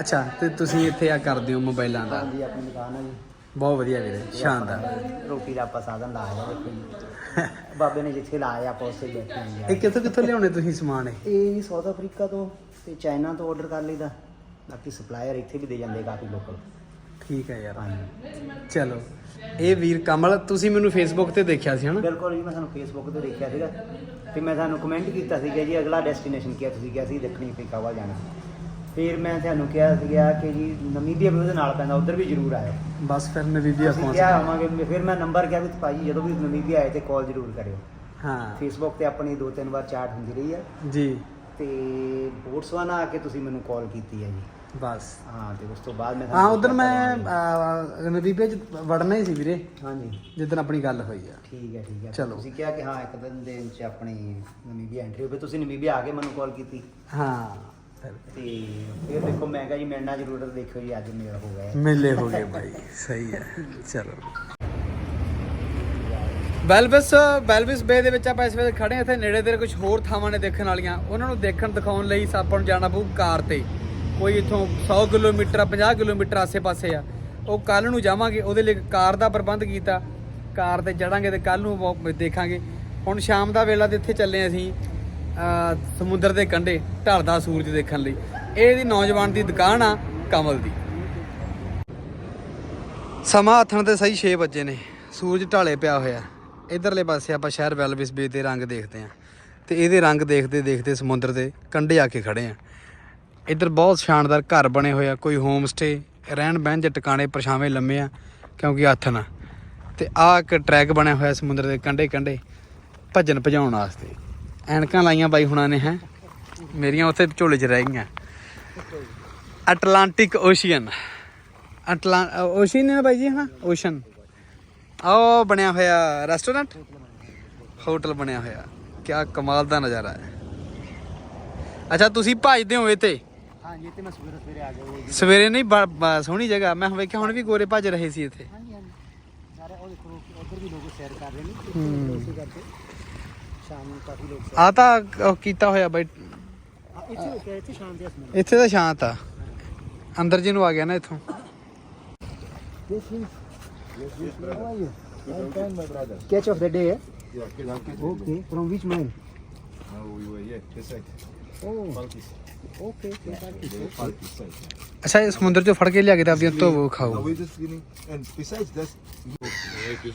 Speaker 1: ਅੱਛਾ ਤੇ ਤੁਸੀਂ ਇੱਥੇ ਆ ਕਰਦੇ ਹੋ ਮੋਬਾਈਲਾਂ ਦਾ?
Speaker 3: ਹਾਂਜੀ ਆਪਣੀ ਦੁਕਾਨ ਆ ਜੀ।
Speaker 1: ਬਹੁਤ ਵਧੀਆ ਵੀਰੇ ਸ਼ਾਨਦਾਰ।
Speaker 3: ਰੋਟੀ ਦਾ ਆਪਾਂ ਸਾਧਨ ਲਾਇਆ ਦੇਖੋ ਜੀ। ਬਾਬੇ ਨੇ ਜਿੱਥੇ ਲਾਇਆ ਆਪਾਂ ਉਸੇ ਬੈਠੇ ਹਾਂ
Speaker 1: ਇਹ ਕਿੱਥੋਂ ਕਿੱਥੋਂ ਲਿਆਉਣੇ ਤੁਸੀਂ ਸਮਾਨ ਇਹ?
Speaker 3: ਇਹ ਸਾਊਥ ਅਫਰੀਕਾ ਤੋਂ ਤੇ ਚਾਈਨਾ ਤੋਂ ਆਰਡਰ ਕਰ ਲਈਦਾ। ਬਾਕੀ ਸਪਲਾਇਰ ਇੱਥੇ ਵੀ ਦੇ ਜਾਂਦੇ ਕਾਫੀ ਲੋਕਲ
Speaker 1: ਠੀਕ ਹੈ ਯਾਰ। ਚਲੋ। ਇਹ ਵੀਰ ਕਮਲ ਤੁਸੀਂ ਮੈਨੂੰ ਫੇਸਬੁੱਕ ਤੇ ਦੇਖਿਆ ਸੀ ਹਨਾ?
Speaker 3: ਬਿਲਕੁਲ ਜੀ ਮੈਂ ਤੁਹਾਨੂੰ ਫੇਸਬੁੱਕ ਤੇ ਦੇਖਿਆ ਸੀਗਾ। ਤੇ ਮੈਂ ਤੁਹਾਨੂੰ ਕਮੈਂਟ ਕੀਤਾ ਸੀਗਾ ਜੀ ਅਗਲਾ ਡੈਸਟੀਨੇਸ਼ਨ ਕੀ ਹੈ ਤੁਸੀਂ ਕਿਹਾ ਸੀ ਦੱਖਣੀ ਅਫਰੀਕਾ ਵੱਲ ਜਾਣਾ। ਫਿਰ ਮੈਂ ਤੁਹਾਨੂੰ ਕਿਹਾ ਸੀਗਾ ਕਿ ਜੀ ਨਮੀਬੀਆ ਵੀ ਉਹਦੇ ਨਾਲ ਪੈਂਦਾ ਉਧਰ ਵੀ ਜ਼ਰੂਰ ਆਇਓ।
Speaker 1: ਬਸ ਫਿਰ ਨਵੀਬੀਆ
Speaker 3: ਅਸੀਂ
Speaker 1: ਪਹੁੰਚ ਗਏ।
Speaker 3: ਆਵਾਂਗੇ ਫਿਰ ਮੈਂ ਨੰਬਰ ਕਿਹਾ ਵੀ ਭਾਈ ਜਦੋਂ ਵੀ ਨਮੀਬੀਆ ਆਏ ਤੇ ਕਾਲ ਜ਼ਰੂਰ ਕਰਿਓ।
Speaker 1: ਹਾਂ।
Speaker 3: ਫੇਸਬੁੱਕ ਤੇ ਆਪਣੀ ਦੋ ਤਿੰਨ ਵਾਰ ਚਾਟ ਹੁੰਦੀ ਰਹੀ ਹੈ
Speaker 1: ਜੀ।
Speaker 3: ਤੇ ਬੋਟਸਵਾਨਾ ਆ ਕੇ ਤੁਸੀਂ ਮੈਨੂੰ ਕਾਲ ਕੀਤੀ ਹੈ ਜੀ।
Speaker 1: ਬਸ।
Speaker 3: ਹਾਂ ਤੇ ਉਸ ਤੋਂ ਬਾਅਦ ਮੈਂ
Speaker 1: ਹਾਂ
Speaker 3: ਤੁਹਾਨੂੰ
Speaker 1: ਉਧਰ
Speaker 3: ਦੱਸਿਆ
Speaker 1: ਮੈਂ
Speaker 3: ਕਰਾਂਗਾ।
Speaker 1: ਅਹ, ਨਵੀਬੀਆ ਚ ਵੜਨਾ ਹੀ ਸੀ ਵੀਰੇ।
Speaker 3: ਹਾਂਜੀ।
Speaker 1: ਜਿੱਦਣ ਆਪਣੀ ਗੱਲ ਹੋਈ ਆ।
Speaker 3: ਠੀਕ ਹੈ ਠੀਕ ਹੈ।
Speaker 1: ਚਲੋ।
Speaker 3: ਤੁਸੀਂ ਕਿਹਾ ਕਿ ਹਾਂ ਇੱਕ ਦਿਨ ਦੇ ਵਿੱਚ ਆਪਣੀ ਨਮੀਬੀਆ ਐਂਟਰੀ ਹੋਵੇ ਤੁਸੀਂ ਨਮੀਬੀਆ ਆ ਕੇ ਮੈਨੂੰ ਕਾਲ ਕੀਤੀ।
Speaker 1: ਹਾਂ। ਫਿਰ
Speaker 3: ਤੇ ਫਿਰ ਦੇਖੋ ਮੈਂ ਕਿਹਾ ਜੀ ਮਿਲਣਾ ਜ਼ਰੂਰ ਹੈ, ਦੇਖਿਓ ਜੀ ਅੱਜ ਮੇਰਾ ਹੋ ਗਿਆ।
Speaker 1: ਮੇਲੇ ਹੋ ਗਏ ਬਾਈ ਸਹੀ ਹੈ। ਚਲੋ। ਵੈਲਵਿਸ ਵੈਲਵਿਸ ਬੇ ਦੇ ਵਿੱਚ ਆਪਾਂ ਇਸ ਵੇਲੇ ਖੜੇ ਹਾਂ ਇੱਥੇ ਨੇੜੇ ਤੇਰੇ ਕੁਝ ਹੋਰ ਥਾਵਾਂ ਨੇ ਦੇਖਣ ਵਾਲੀਆਂ। ਉਹਨਾਂ ਨੂੰ ਦੇਖਣ ਦਿਖਾਉਣ ਲਈ ਆਪਾਂ ਨੂੰ ਜਾਣਾ ਪਊ ਕਾਰ ਤੇ। ਕੋਈ ਇੱਥੋਂ 100 ਕਿਲੋਮੀਟਰ 50 ਕਿਲੋਮੀਟਰ ਆਸੇ-ਪਾਸੇ ਆ। ਉਹ ਕੱਲ ਨੂੰ ਜਾਵਾਂਗੇ, ਉਹਦੇ ਲਈ ਕਾਰ ਦਾ ਪ੍ਰਬੰਧ ਕੀਤਾ। ਕਾਰ ਤੇ ਚੜਾਂਗੇ ਤੇ ਕੱਲ ਨੂੰ ਵੋ- ਦੇਖਾਂਗੇ। ਹੁਣ ਸ਼ਾਮ ਦਾ ਵੇਲਾ ਤੇ ਇੱਥੇ ਚੱਲੇ ਅਸੀਂ ਸਮੁੰਦਰ ਦੇ ਕੰਢੇ ਢਲਦਾ ਸੂਰਜ ਦੇਖਣ ਲਈ। ਇਹ ਇਹਦੀ ਨੌਜਵਾਨ ਦੀ ਦੁਕਾਨ ਆ, ਕਮਲ ਦੀ। ਸਮਾਂ ਹੱਥਣ ਦੇ ਸਹੀ 6 ਵਜੇ ਨੇ। ਸੂਰਜ ਢਾਲੇ ਪਿਆ ਹੋਇਆ। ਇਧਰਲੇ ਪਾਸੇ ਆਪਾਂ ਸ਼ਹਿਰ ਵੈਲਵਿਸ ਬੇ ਦੇ ਰੰਗ ਦੇਖਦੇ ਆਂ। ਤੇ ਇਹਦੇ ਰੰਗ ਦੇਖਦੇ ਦੇਖਦੇ ਸਮੁੰਦਰ ਦੇ ਕੰਢੇ ਆ ਕੇ ਖੜੇ ਆਂ। ਇੱਧਰ ਬਹੁਤ ਸ਼ਾਨਦਾਰ ਘਰ ਬਣੇ ਹੋਏ ਆ, ਕੋਈ ਹੋਮ ਸਟੇ ਰਹਿਣ ਬਹਿਣ ਦੇ ਟਿਕਾਣੇ ਪਰਛਾਵੇਂ ਲੰਮੇ ਆ, ਕਿਉਂਕਿ ਹੱਥ ਨਾ। ਤੇ ਆਹ ਇੱਕ ਟਰੈਕ ਬਣਿਆ ਹੋਇਆ ਸਮੁੰਦਰ ਦੇ ਕੰਢੇ ਕੰਢੇ, ਭੱਜਣ ਭਜਾਉਣ ਵਾਸਤੇ। ਐਨਕਾਂ ਲਾਈਆਂ ਬਾਈ ਹੁਣਾਂ ਨੇ, ਹੈ? ਮੇਰੀਆਂ ਉੱਥੇ ਝੋਲੇ 'ਚ ਰਹਿ ਗਈਆਂ। ਅਟਲਾਂਟਿਕ ਓਸ਼ੀਅਨ ਅਟਲਾਂ ਓਸ਼ੀਅਨ ਹੈ ਬਾਈ ਜੀ, ਹਾਂ? ਓਸ਼ਨ ਆਹ ਬਣਿਆ ਹੋਇਆ ਰੈਸਟੋਰੈਂਟ ਹੋਟਲ ਬਣਿਆ ਹੋਇਆ। ਕੀ ਕਮਾਲ ਦਾ ਨਜ਼ਾਰਾ ਹੈ। ਅੱਛਾ, ਤੁਸੀਂ ਭੱਜਦੇ ਹੋ ਤੇ
Speaker 3: ਹਾਂਜੀ ਤੇ ਮੈਂ ਸਵੇਰੇ ਸਵੇਰੇ ਆ ਗਿਆ
Speaker 1: ਸਵੇਰੇ ਨਹੀਂ ਬ- ਬ- ਸੋਹਣੀ ਜਗ੍ਹਾ ਮੈਂ ਵੇਖਿਆ ਹੁਣ ਵੀ ਗੋਰੇ ਭੱਜ ਰਹੇ ਸੀ ਇੱਥੇ
Speaker 3: ਹਾਂਜੀ ਹਾਂਜੀ ਸਾਰੇ ਉਹ ਦੇਖੋ ਉਧਰ ਵੀ ਲੋਕ ਸੈਰ ਕਰ ਰਹੇ ਨੇ
Speaker 1: ਹੂੰ।
Speaker 3: ਉਸੇ ਕਰਕੇ ਸ਼ਾਮ ਨੂੰ ਕਾਫੀ ਲੋਕ
Speaker 1: ਆ ਤਾਂ ਉਹ ਕੀਤਾ ਹੋਇਆ ਬਾਈ
Speaker 3: ਇੱਥੇ ਇੱਥੇ ਸ਼ਾਮ ਦੇ ਅਸਮਾਨ
Speaker 1: ਇੱਥੇ ਤਾਂ ਸ਼ਾਂਤ ਆ ਅੰਦਰ ਜੀ ਨੂੰ ਆ ਗਿਆ ਨਾ ਇੱਥੋਂ
Speaker 3: Yes, please. How are you?
Speaker 4: I'm fine, my brother.
Speaker 3: Catch of the day?
Speaker 4: Yeah, okay.
Speaker 3: Okay. From which mine?
Speaker 4: Now we were here, this side.
Speaker 3: Oh,
Speaker 4: Falkis.
Speaker 3: okay. okay.
Speaker 4: The Falkis side.
Speaker 1: ਅੱਛਾ ਇਹ ਸਮੁੰਦਰ ਚੋਂ ਫੜ ਕੇ ਲਿਆ ਕੇ ਤਾਂ ਆਪਦੀਆਂ ਧੋਵੋ
Speaker 4: Now
Speaker 1: ਖਾਓ
Speaker 4: we just getting, and besides that, no,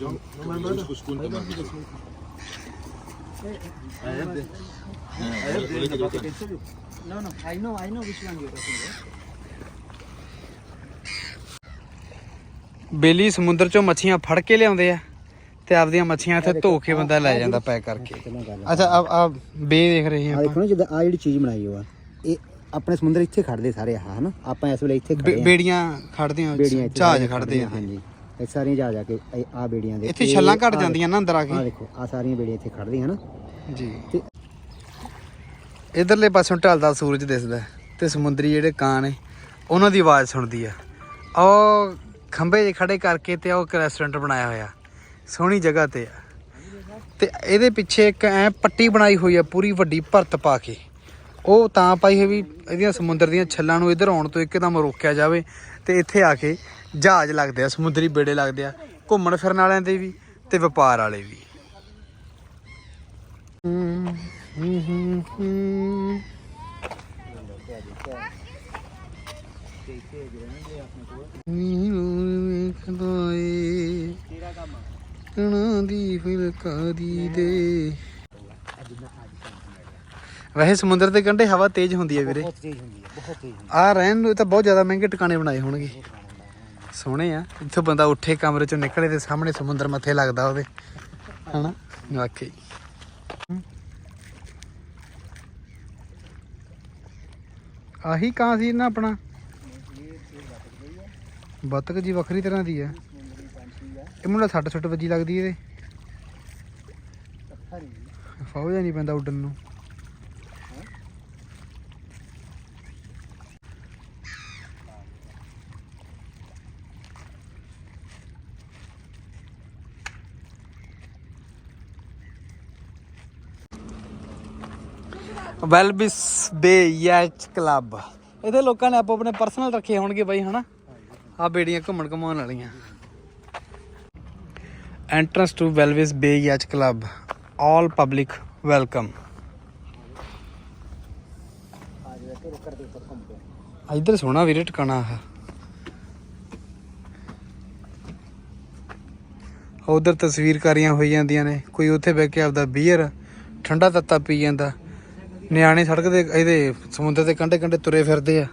Speaker 4: no, my brother, I don't think it's I have the, I have the, but I can show you.
Speaker 3: No, no. I know. I know which one you're talking about.
Speaker 1: ਬੇਲੀ ਸਮੁੰਦਰ ਚੋਂ ਮੱਛੀਆਂ ਫੜ ਕੇ ਲਿਆਉਂਦੇ ਆ ਤੇ ਆਪਦੀਆਂ ਮੱਛੀਆਂ ਇੱਥੇ ਧੋ ਕੇ ਬੰਦਾ ਲੈ ਜਾਂਦਾ ਪੈਕ ਕਰਕੇ। ਅੱਛਾ ਆ ਆ ਬੇ ਦੇਖ ਰਹੇ
Speaker 3: ਆ ਦੇਖੋ ਨਾ ਜਿੱਦਾਂ ਆ ਜਿਹੜੀ ਚੀਜ਼ ਬਣਾਈ ਹੋਆ ਇਹ ਆਪਣੇ ਸਮੁੰਦਰ ਇੱਥੇ ਖੜਦੇ ਸਾਰੇ ਆਹ ਹਨਾ? ਆਪਾਂ ਇਸ ਵੇਲੇ ਇੱਥੇ ਖੜੇ ਆ।
Speaker 1: ਬੇੜੀਆਂ ਖੜਦੇ ਆ ਜਹਾਜ਼ ਖੜਦੇ ਆ
Speaker 3: ਹਾਂਜੀ। ਇਹ ਸਾਰੀਆਂ ਜਹਾਜ਼ ਆ ਕੇ ਆ ਬੇੜੀਆਂ ਦੇ।
Speaker 1: ਇੱਥੇ ਛੱਲਾਂ ਘਟ ਜਾਂਦੀਆਂ ਨਾ ਅੰਦਰ ਆ
Speaker 3: ਆ
Speaker 1: ਕੇ
Speaker 3: ਦੇਖੋ ਆ ਸਾਰੀਆਂ ਬੇੜੀਆਂ ਇੱਥੇ ਖੜਦੀਆਂ ਹਨਾ?
Speaker 1: ਜੀ। ਇਧਰਲੇ ਪਾਸੋਂ ਢਲਦਾ ਸੂਰਜ ਦਿਸਦਾ ਤੇ ਸਮੁੰਦਰੀ ਜਿਹੜੇ ਕਾਂ ਨੇ ਉਹਨਾਂ ਦੀ ਆਵਾਜ਼ ਸੁਣਦੀ ਆ। ਉਹ ਖੰਭੇ ਖੜੇ ਕਰਕੇ ਤੇ ਉਹ ਇੱਕ ਰੈਸਟੋਰੈਂਟ ਬਣਾਇਆ ਹੋਇਆ। ਸੋਹਣੀ ਜਗ੍ਹਾ ਤੇ ਆ। ਤੇ ਇਹਦੇ ਪਿੱਛੇ ਇੱਕ ਐ ਪੱਟੀ ਬਣਾਈ ਹੋਈ ਆ, ਪੂਰੀ ਵੱਡੀ ਭਰਤ ਪਾ ਕੇ। ਉਹ ਤਾਂ ਪਾਈ ਹੋਈ ਵੀ ਇਹਦੀਆਂ ਸਮੁੰਦਰ ਦੀਆਂ ਛੱਲਾਂ ਨੂੰ ਇੱਧਰ ਆਉਣ ਤੋਂ ਇੱਕਦਮ ਰੋਕਿਆ ਜਾਵੇ ਤੇ ਇੱਥੇ ਆ ਕੇ ਜਹਾਜ਼ ਲੱਗਦੇ ਆ, ਸਮੁੰਦਰੀ ਬੇੜੇ ਲੱਗਦੇ ਆ, ਘੁੰਮਣ ਫਿਰਨ ਵਾਲਿਆਂ ਦੇ ਵੀ ਤੇ ਵਪਾਰ ਵਾਲੇ ਵੀ। ਨੀ ਵੇਖਦਾ ਏ ਕਣਾ ਦੀ ਫਿਲਕਾਰੀ ਦੇ? ਵੈਸੇ ਸਮੁੰਦਰ ਦੇ ਕੰਢੇ ਹਵਾ ਤੇਜ਼ ਹੁੰਦੀ ਹੈ ਵੀਰੇ।
Speaker 3: ਬਹੁਤ ਤੇਜ਼ ਹੁੰਦੀ ਹੈ ਬਹੁਤ ਤੇਜ਼ ਹੁੰਦੀ
Speaker 1: ਆ ਰਹਿਣ ਨੂੰ ਤਾਂ ਬਹੁਤ ਜ਼ਿਆਦਾ ਮਹਿੰਗੇ ਟਿਕਾਣੇ ਬਣਾਏ ਹੋਣਗੇ। ਸੋਹਣੇ ਆ। ਇੱਥੋਂ ਬੰਦਾ ਉੱਠੇ ਕਮਰੇ ਚੋਂ ਨਿਕਲੇ ਤੇ ਸਾਹਮਣੇ ਸਮੁੰਦਰ ਮੱਥੇ ਲੱਗਦਾ ਉਹਦੇ। ਹਨਾ? ਵਾਕਈ। ਆਹੀ ਕਾਂ ਸੀ ਨਾ ਆਪਣਾ? ਬਤਕ ਜੀ ਵੱਖਰੀ ਤਰ੍ਹਾਂ ਦੀ ਆ ਇਹ ਮੁੰਡਾ ਸੱਟ ਸੁੱਟ ਵੱਜੀ ਲੱਗਦੀ ਇਹਦੇ।
Speaker 3: ਹਰੀ
Speaker 1: ਫੌਜ ਨਹੀਂ ਪੈਂਦਾ ਉੱਡਣ ਨੂੰ। Walvis bay yacht club. ਇਹਦੇ ਲੋਕਾਂ ਨੇ ਆਪੋ ਆਪਣੇ ਪਰਸਨਲ ਰੱਖੇ ਹੋਣਗੇ ਬਾਈ, ਹਨਾ? ਆ ਬੇੜੀਆਂ ਘੁੰਮਣ ਘਮਾਉਣ ਵਾਲੀਆਂ। Entrance to Velvis Bay Yacht Club. All public welcome.
Speaker 3: ਆ
Speaker 1: ਇੱਧਰ ਸੋਹਣਾ ਵੀਰੇ ਟਿਕਾਣਾ ਆ। ਉਧਰ ਤਸਵੀਰਕਾਰੀਆਂ ਹੋਈ ਜਾਂਦੀਆਂ ਨੇ। ਕੋਈ ਉੱਥੇ ਬਹਿ ਕੇ ਆਪਦਾ ਬੀਅਰ ਠੰਡਾ ਤੱਤਾ ਪੀ ਜਾਂਦਾ। ਨਿਆਣੇ ਸੜਕ ਦੇ, ਇਹਦੇ ਸਮੁੰਦਰ ਦੇ ਕੰਢੇ ਕੰਢੇ ਤੁਰੇ ਫਿਰਦੇ ਆ।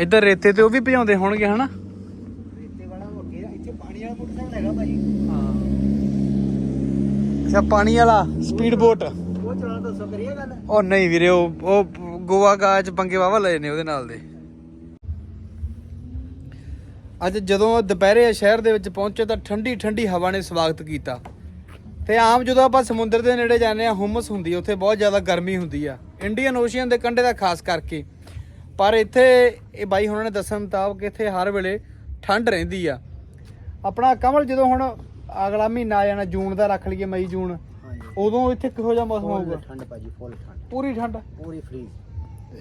Speaker 1: ਇੱਧਰ ਰੇਤੇ ਤੇ ਉਹ ਵੀ ਭਜਾਉਂਦੇ ਹੋਣਗੇ, ਹਨਾ
Speaker 3: ਰੇਤੇ ਵਾਲਾ ਉਹ ਅੱਗੇ ਆ, ਇੱਥੇ ਪਾਣੀ ਵਾਲਾ ਮੋਟਰਸਾਈਕਲ ਹੈਗਾ ਭਾਜੀ
Speaker 1: ਅੱਛਾ ਪਾਣੀ ਵਾਲਾ ਸਪੀਡ ਬੋਟ
Speaker 3: ਉਹ ਚਲਾਉਣਾ ਦੱਸੋ ਕਰੀਏ ਗੱਲ?
Speaker 1: ਉਹ ਨਹੀਂ ਵੀਰੇ ਉਹ ਉਹ ਗੋਆ ਗਾ ਚ ਪੰਗੇ ਵਾਵਾ ਲਏ ਨੇ ਉਹਦੇ ਨਾਲ ਦੇ। ਅੱਜ ਜਦੋਂ ਦੁਪਹਿਰੇ ਸ਼ਹਿਰ ਦੇ ਵਿੱਚ ਪਹੁੰਚੇ ਤਾਂ ਠੰਡੀ ਠੰਡੀ ਹਵਾ ਨੇ ਸਵਾਗਤ ਕੀਤਾ। ਤੇ ਆਮ ਜਦੋਂ ਆਪਾਂ ਸਮੁੰਦਰ ਦੇ ਨੇੜੇ ਜਾਂਦੇ ਆ ਹੁਮਸ ਹੁੰਦੀ ਉੱਥੇ ਬਹੁਤ ਜ਼ਿਆਦਾ ਗਰਮੀ ਹੁੰਦੀ ਆ। ਇੰਡੀਅਨ ਓਸ਼ੀਅਨ ਦੇ ਕੰਢੇ ਦਾ ਖਾਸ ਕਰਕੇ। ਪਰ ਇੱਥੇ ਇਹ ਬਾਈ ਹੁਣਾਂ ਨੇ ਦੱਸਣ ਮੁਤਾਬਕ ਇੱਥੇ ਹਰ ਵੇਲੇ ਠੰਡ ਰਹਿੰਦੀ ਆ। ਆਪਣਾ ਕਮਲ ਜਦੋਂ ਹੁਣ ਅਗਲਾ ਮਹੀਨਾ ਆ ਜਾਣਾ ਜੂਨ ਦਾ ਰੱਖ ਲਈਏ ਮਈ ਜੂਨ।
Speaker 3: ਹਾਂਜੀ।
Speaker 1: ਉਦੋਂ ਇੱਥੇ ਕਿਹੋ ਜਿਹਾ ਮੌਸਮ
Speaker 3: ਫੁੱਲ
Speaker 1: ਹੋਊਗਾ?
Speaker 3: ਠੰਡ ਭਾਜੀ ਫੁੱਲ ਠੰਡ।
Speaker 1: ਪੂਰੀ ਠੰਡ?
Speaker 3: ਪੂਰੀ ਫ੍ਰੀਜ਼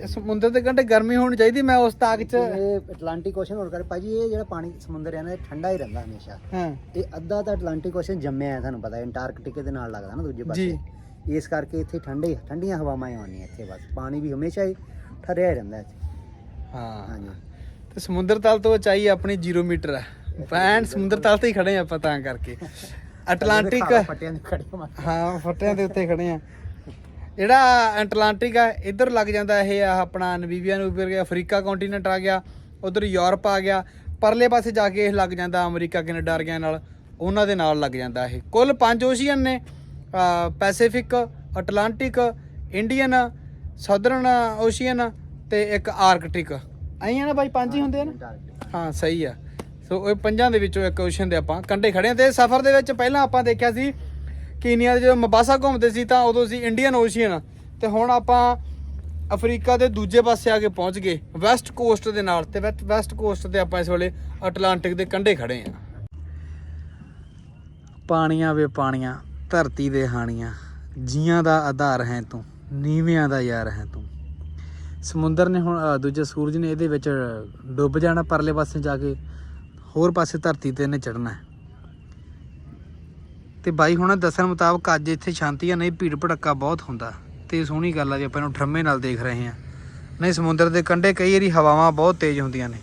Speaker 1: ਇਹ ਸਮੁੰਦਰ ਦੇ ਕੰਢੇ ਗਰਮੀ ਹੋਣੀ ਚਾਹੀਦੀ ਮੈਂ ਉਸ ਤਾਕ ਚ
Speaker 3: ਇਹ ਅਟਲਾਂਟਿਕ ਓਸ਼ਨ ਹੋਰ ਕਰ ਭਾਜੀ ਇਹ ਜਿਹੜਾ ਪਾਣੀ ਸਮੁੰਦਰ ਹੈ ਨਾ ਇਹ ਠੰਡਾ ਹੀ ਰਹਿੰਦਾ ਹਮੇਸ਼ਾ।
Speaker 1: ਹਾਂ।
Speaker 3: ਇਹ ਅੱਧਾ ਤਾਂ ਅਟਲਾਂਟਿਕ ਓਸ਼ਨ ਜੰਮਿਆ ਹੈ ਤੁਹਾਨੂੰ ਪਤਾ ਹੈ ਅੰਟਾਰਕਟਿਕ ਦੇ ਨਾਲ ਲੱਗਦਾ ਨਾ ਦੂਜੇ ਪਾਸੇ। ਇਸ ਕਰਕੇ ਇੱਥੇ ਠੰਡੇ ਠੰਡੀਆਂ ਹਵਾਵਾਂ ਆਉਂਦੀਆਂ ਇੱਥੇ ਬਸ। ਪਾਣੀ ਵੀ ਹਮੇਸ਼ਾ ਹੀ ਠਰਿਆ ਹੀ ਰਹਿੰਦਾ ਇੱਥੇ।
Speaker 1: ਹਾਂ।
Speaker 3: ਹਾਂਜੀ।
Speaker 1: ਤੇ ਸਮੁੰਦਰ ਤਲ ਤੋਂ ਉਚਾਈ ਆਪਣੀ 0 ਮੀਟਰ ਹੈ। ਪੈਨ ਸਮੁੰਦਰ ਤਲ ਤੇ ਹੀ ਖੜੇ ਆ ਆਪਾਂ ਤਾਂ ਕਰਕੇ। ਅਟਲਾਂਟਿਕ
Speaker 3: ਦੇ ਖੜੇ
Speaker 1: ਹਾਂ ਫੱਟਿਆਂ ਦੇ ਉੱਤੇ ਖੜੇ ਆ। ਜਿਹੜਾ ਐਟਲਾਂਟਿਕ ਆ ਇੱਧਰ ਲੱਗ ਜਾਂਦਾ ਇਹ ਆ ਆਪਣਾ ਨਵੀਬੀਆ ਨੂੰ ਗਿਆ ਅਫਰੀਕਾ ਕੰਟੀਨੈਂਟ ਆ ਗਿਆ ਉਧਰ ਯੂਰਪ ਆ ਗਿਆ। ਪਰਲੇ ਪਾਸੇ ਜਾ ਕੇ ਇਹ ਲੱਗ ਜਾਂਦਾ ਅਮਰੀਕਾ ਕੈਨੇਡਾ ਵਰਗਿਆਂ ਨਾਲ ਉਹਨਾਂ ਦੇ ਨਾਲ ਲੱਗ ਜਾਂਦਾ ਇਹ। ਕੁੱਲ ਪੰਜ ਓਸ਼ੀਅਨ ਨੇ Pacific Atlantic Indian Southern ocean ਤੇ ਇੱਕ ਆਰਕਟਿਕ ਐਂ ਆ ਨਾ ਬਾਈ ਪੰਜ ਹੀ ਹੁੰਦੇ ਆ ਨਾ। ਹਾਂ ਸਹੀ ਆ। ਸੋ ਇਹ ਪੰਜਾਂ ਦੇ ਵਿੱਚੋਂ ਇੱਕ ਓਸ਼ਨ ਦੇ ਆਪਾਂ ਕੰਢੇ ਖੜੇ ਆ ਤੇ ਸਫ਼ਰ ਦੇ ਵਿੱਚ ਪਹਿਲਾਂ ਆਪਾਂ ਦੇਖਿਆ ਸੀ ਕੀਨੀਆ ਦੇ ਜਦੋਂ ਮਬਾਸਾ ਘੁੰਮਦੇ ਸੀ ਤਾਂ ਉਦੋਂ ਸੀ ਇੰਡੀਅਨ ਓਸ਼ੀਅਨ ਤੇ ਹੁਣ ਆਪਾਂ ਅਫਰੀਕਾ ਦੇ ਦੂਜੇ ਪਾਸੇ ਆ ਕੇ ਪਹੁੰਚ ਗਏ, ਵੈਸਟ ਕੋਸਟ ਦੇ ਨਾਲ ਤੇ ਵੈਸਟ ਕੋਸਟ ਤੇ ਆਪਾਂ ਇਸ ਵੇਲੇ ਅਟਲਾਂਟਿਕ ਦੇ ਕੰਢੇ ਖੜੇ ਆ ਪਾਣੀਆਂ ਵੇ ਪਾਣੀਆਂ, ਧਰਤੀ ਦੇ ਹਾਣੀਆਂ, ਜੀਆਂ ਦਾ ਆਧਾਰ ਹੈ ਤੂੰ, ਨੀਵਿਆਂ ਦਾ ਯਾਰ ਹੈ ਤੂੰ। ਸਮੁੰਦਰ ਨੇ ਹੁਣ ਦੂਜੇ ਸੂਰਜ ਨੇ ਇਹਦੇ ਵਿੱਚ ਡੁੱਬ ਜਾਣਾ ਪਰਲੇ ਪਾਸੇ ਜਾ ਕੇ। ਹੋਰ ਪਾਸੇ ਧਰਤੀ ਤੇ ਇਹਨੇ ਚੜਨਾ ਹੈ। ਤੇ ਬਾਈ ਹੁਣ ਦੱਸਣ ਮੁਤਾਬਕ ਅੱਜ ਇੱਥੇ ਸ਼ਾਂਤੀ ਆ ਨਹੀਂ, ਭੀੜ ਭੜੱਕਾ ਬਹੁਤ ਹੁੰਦਾ। ਤੇ ਸੋਹਣੀ ਗੱਲ ਆ ਜੇ ਆਪਾਂ ਇਹਨੂੰ ਠਰਮੇ ਨਾਲ ਦੇਖ ਰਹੇ ਹਾਂ। ਨਹੀਂ, ਸਮੁੰਦਰ ਦੇ ਕੰਢੇ ਕਈ ਵਾਰੀ ਹਵਾਵਾਂ ਬਹੁਤ ਤੇਜ਼ ਹੁੰਦੀਆਂ ਨੇ।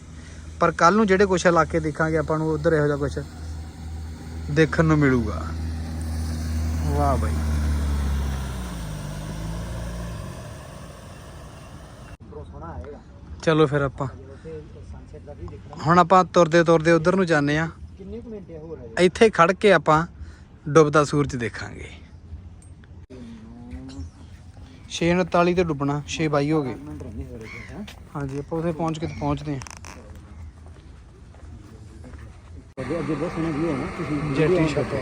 Speaker 1: ਪਰ ਕੱਲ ਨੂੰ ਜਿਹੜੇ ਕੁਛ ਇਲਾਕੇ ਦੇਖਾਂਗੇ ਆਪਾਂ ਨੂੰ, ਉਧਰ ਇਹੋ ਜਿਹਾ ਕੁਛ ਦੇਖਣ ਨੂੰ ਮਿਲੂਗਾ। ਵਾਹ ਬਾਈ। ਚਲੋ ਫਿਰ ਆਪਾਂ
Speaker 3: ਉੱਥੇ ਸਨਸੈਟ ਦਾ ਵੀ ਦੇਖਣਾ
Speaker 1: ਹੁਣ ਆਪਾਂ ਤੁਰਦੇ ਤੁਰਦੇ ਉਧਰ ਨੂੰ ਜਾਂਦੇ ਆ
Speaker 3: ਕਿੰਨੇ ਕੁ ਮਿੰਟ ਹੈ ਹੋਰ ਹੈ
Speaker 1: ਇੱਥੇ ਖੜ ਕੇ ਆਪਾਂ ਡੁੱਬਦਾ ਸੂਰਜ ਦੇਖਾਂਗੇ। 6:39 ਤੇ ਡੁੱਬਣਾ 6:22 ਹੋ ਗਏ।
Speaker 3: ਹੈ
Speaker 1: ਹਾਂਜੀ ਆਪਾਂ ਉੱਥੇ ਪਹੁੰਚ ਕੇ ਪਹੁੰਚਦੇ ਹਾਂ।
Speaker 3: ਅੱਗੇ ਅੱਗੇ ਬਹੁਤ ਸੋਹਣਾ ਵੀਊ ਹੈ ਨਾ ਤੁਸੀਂ
Speaker 1: ਜੈਟੀ ਸ਼ਾਪ।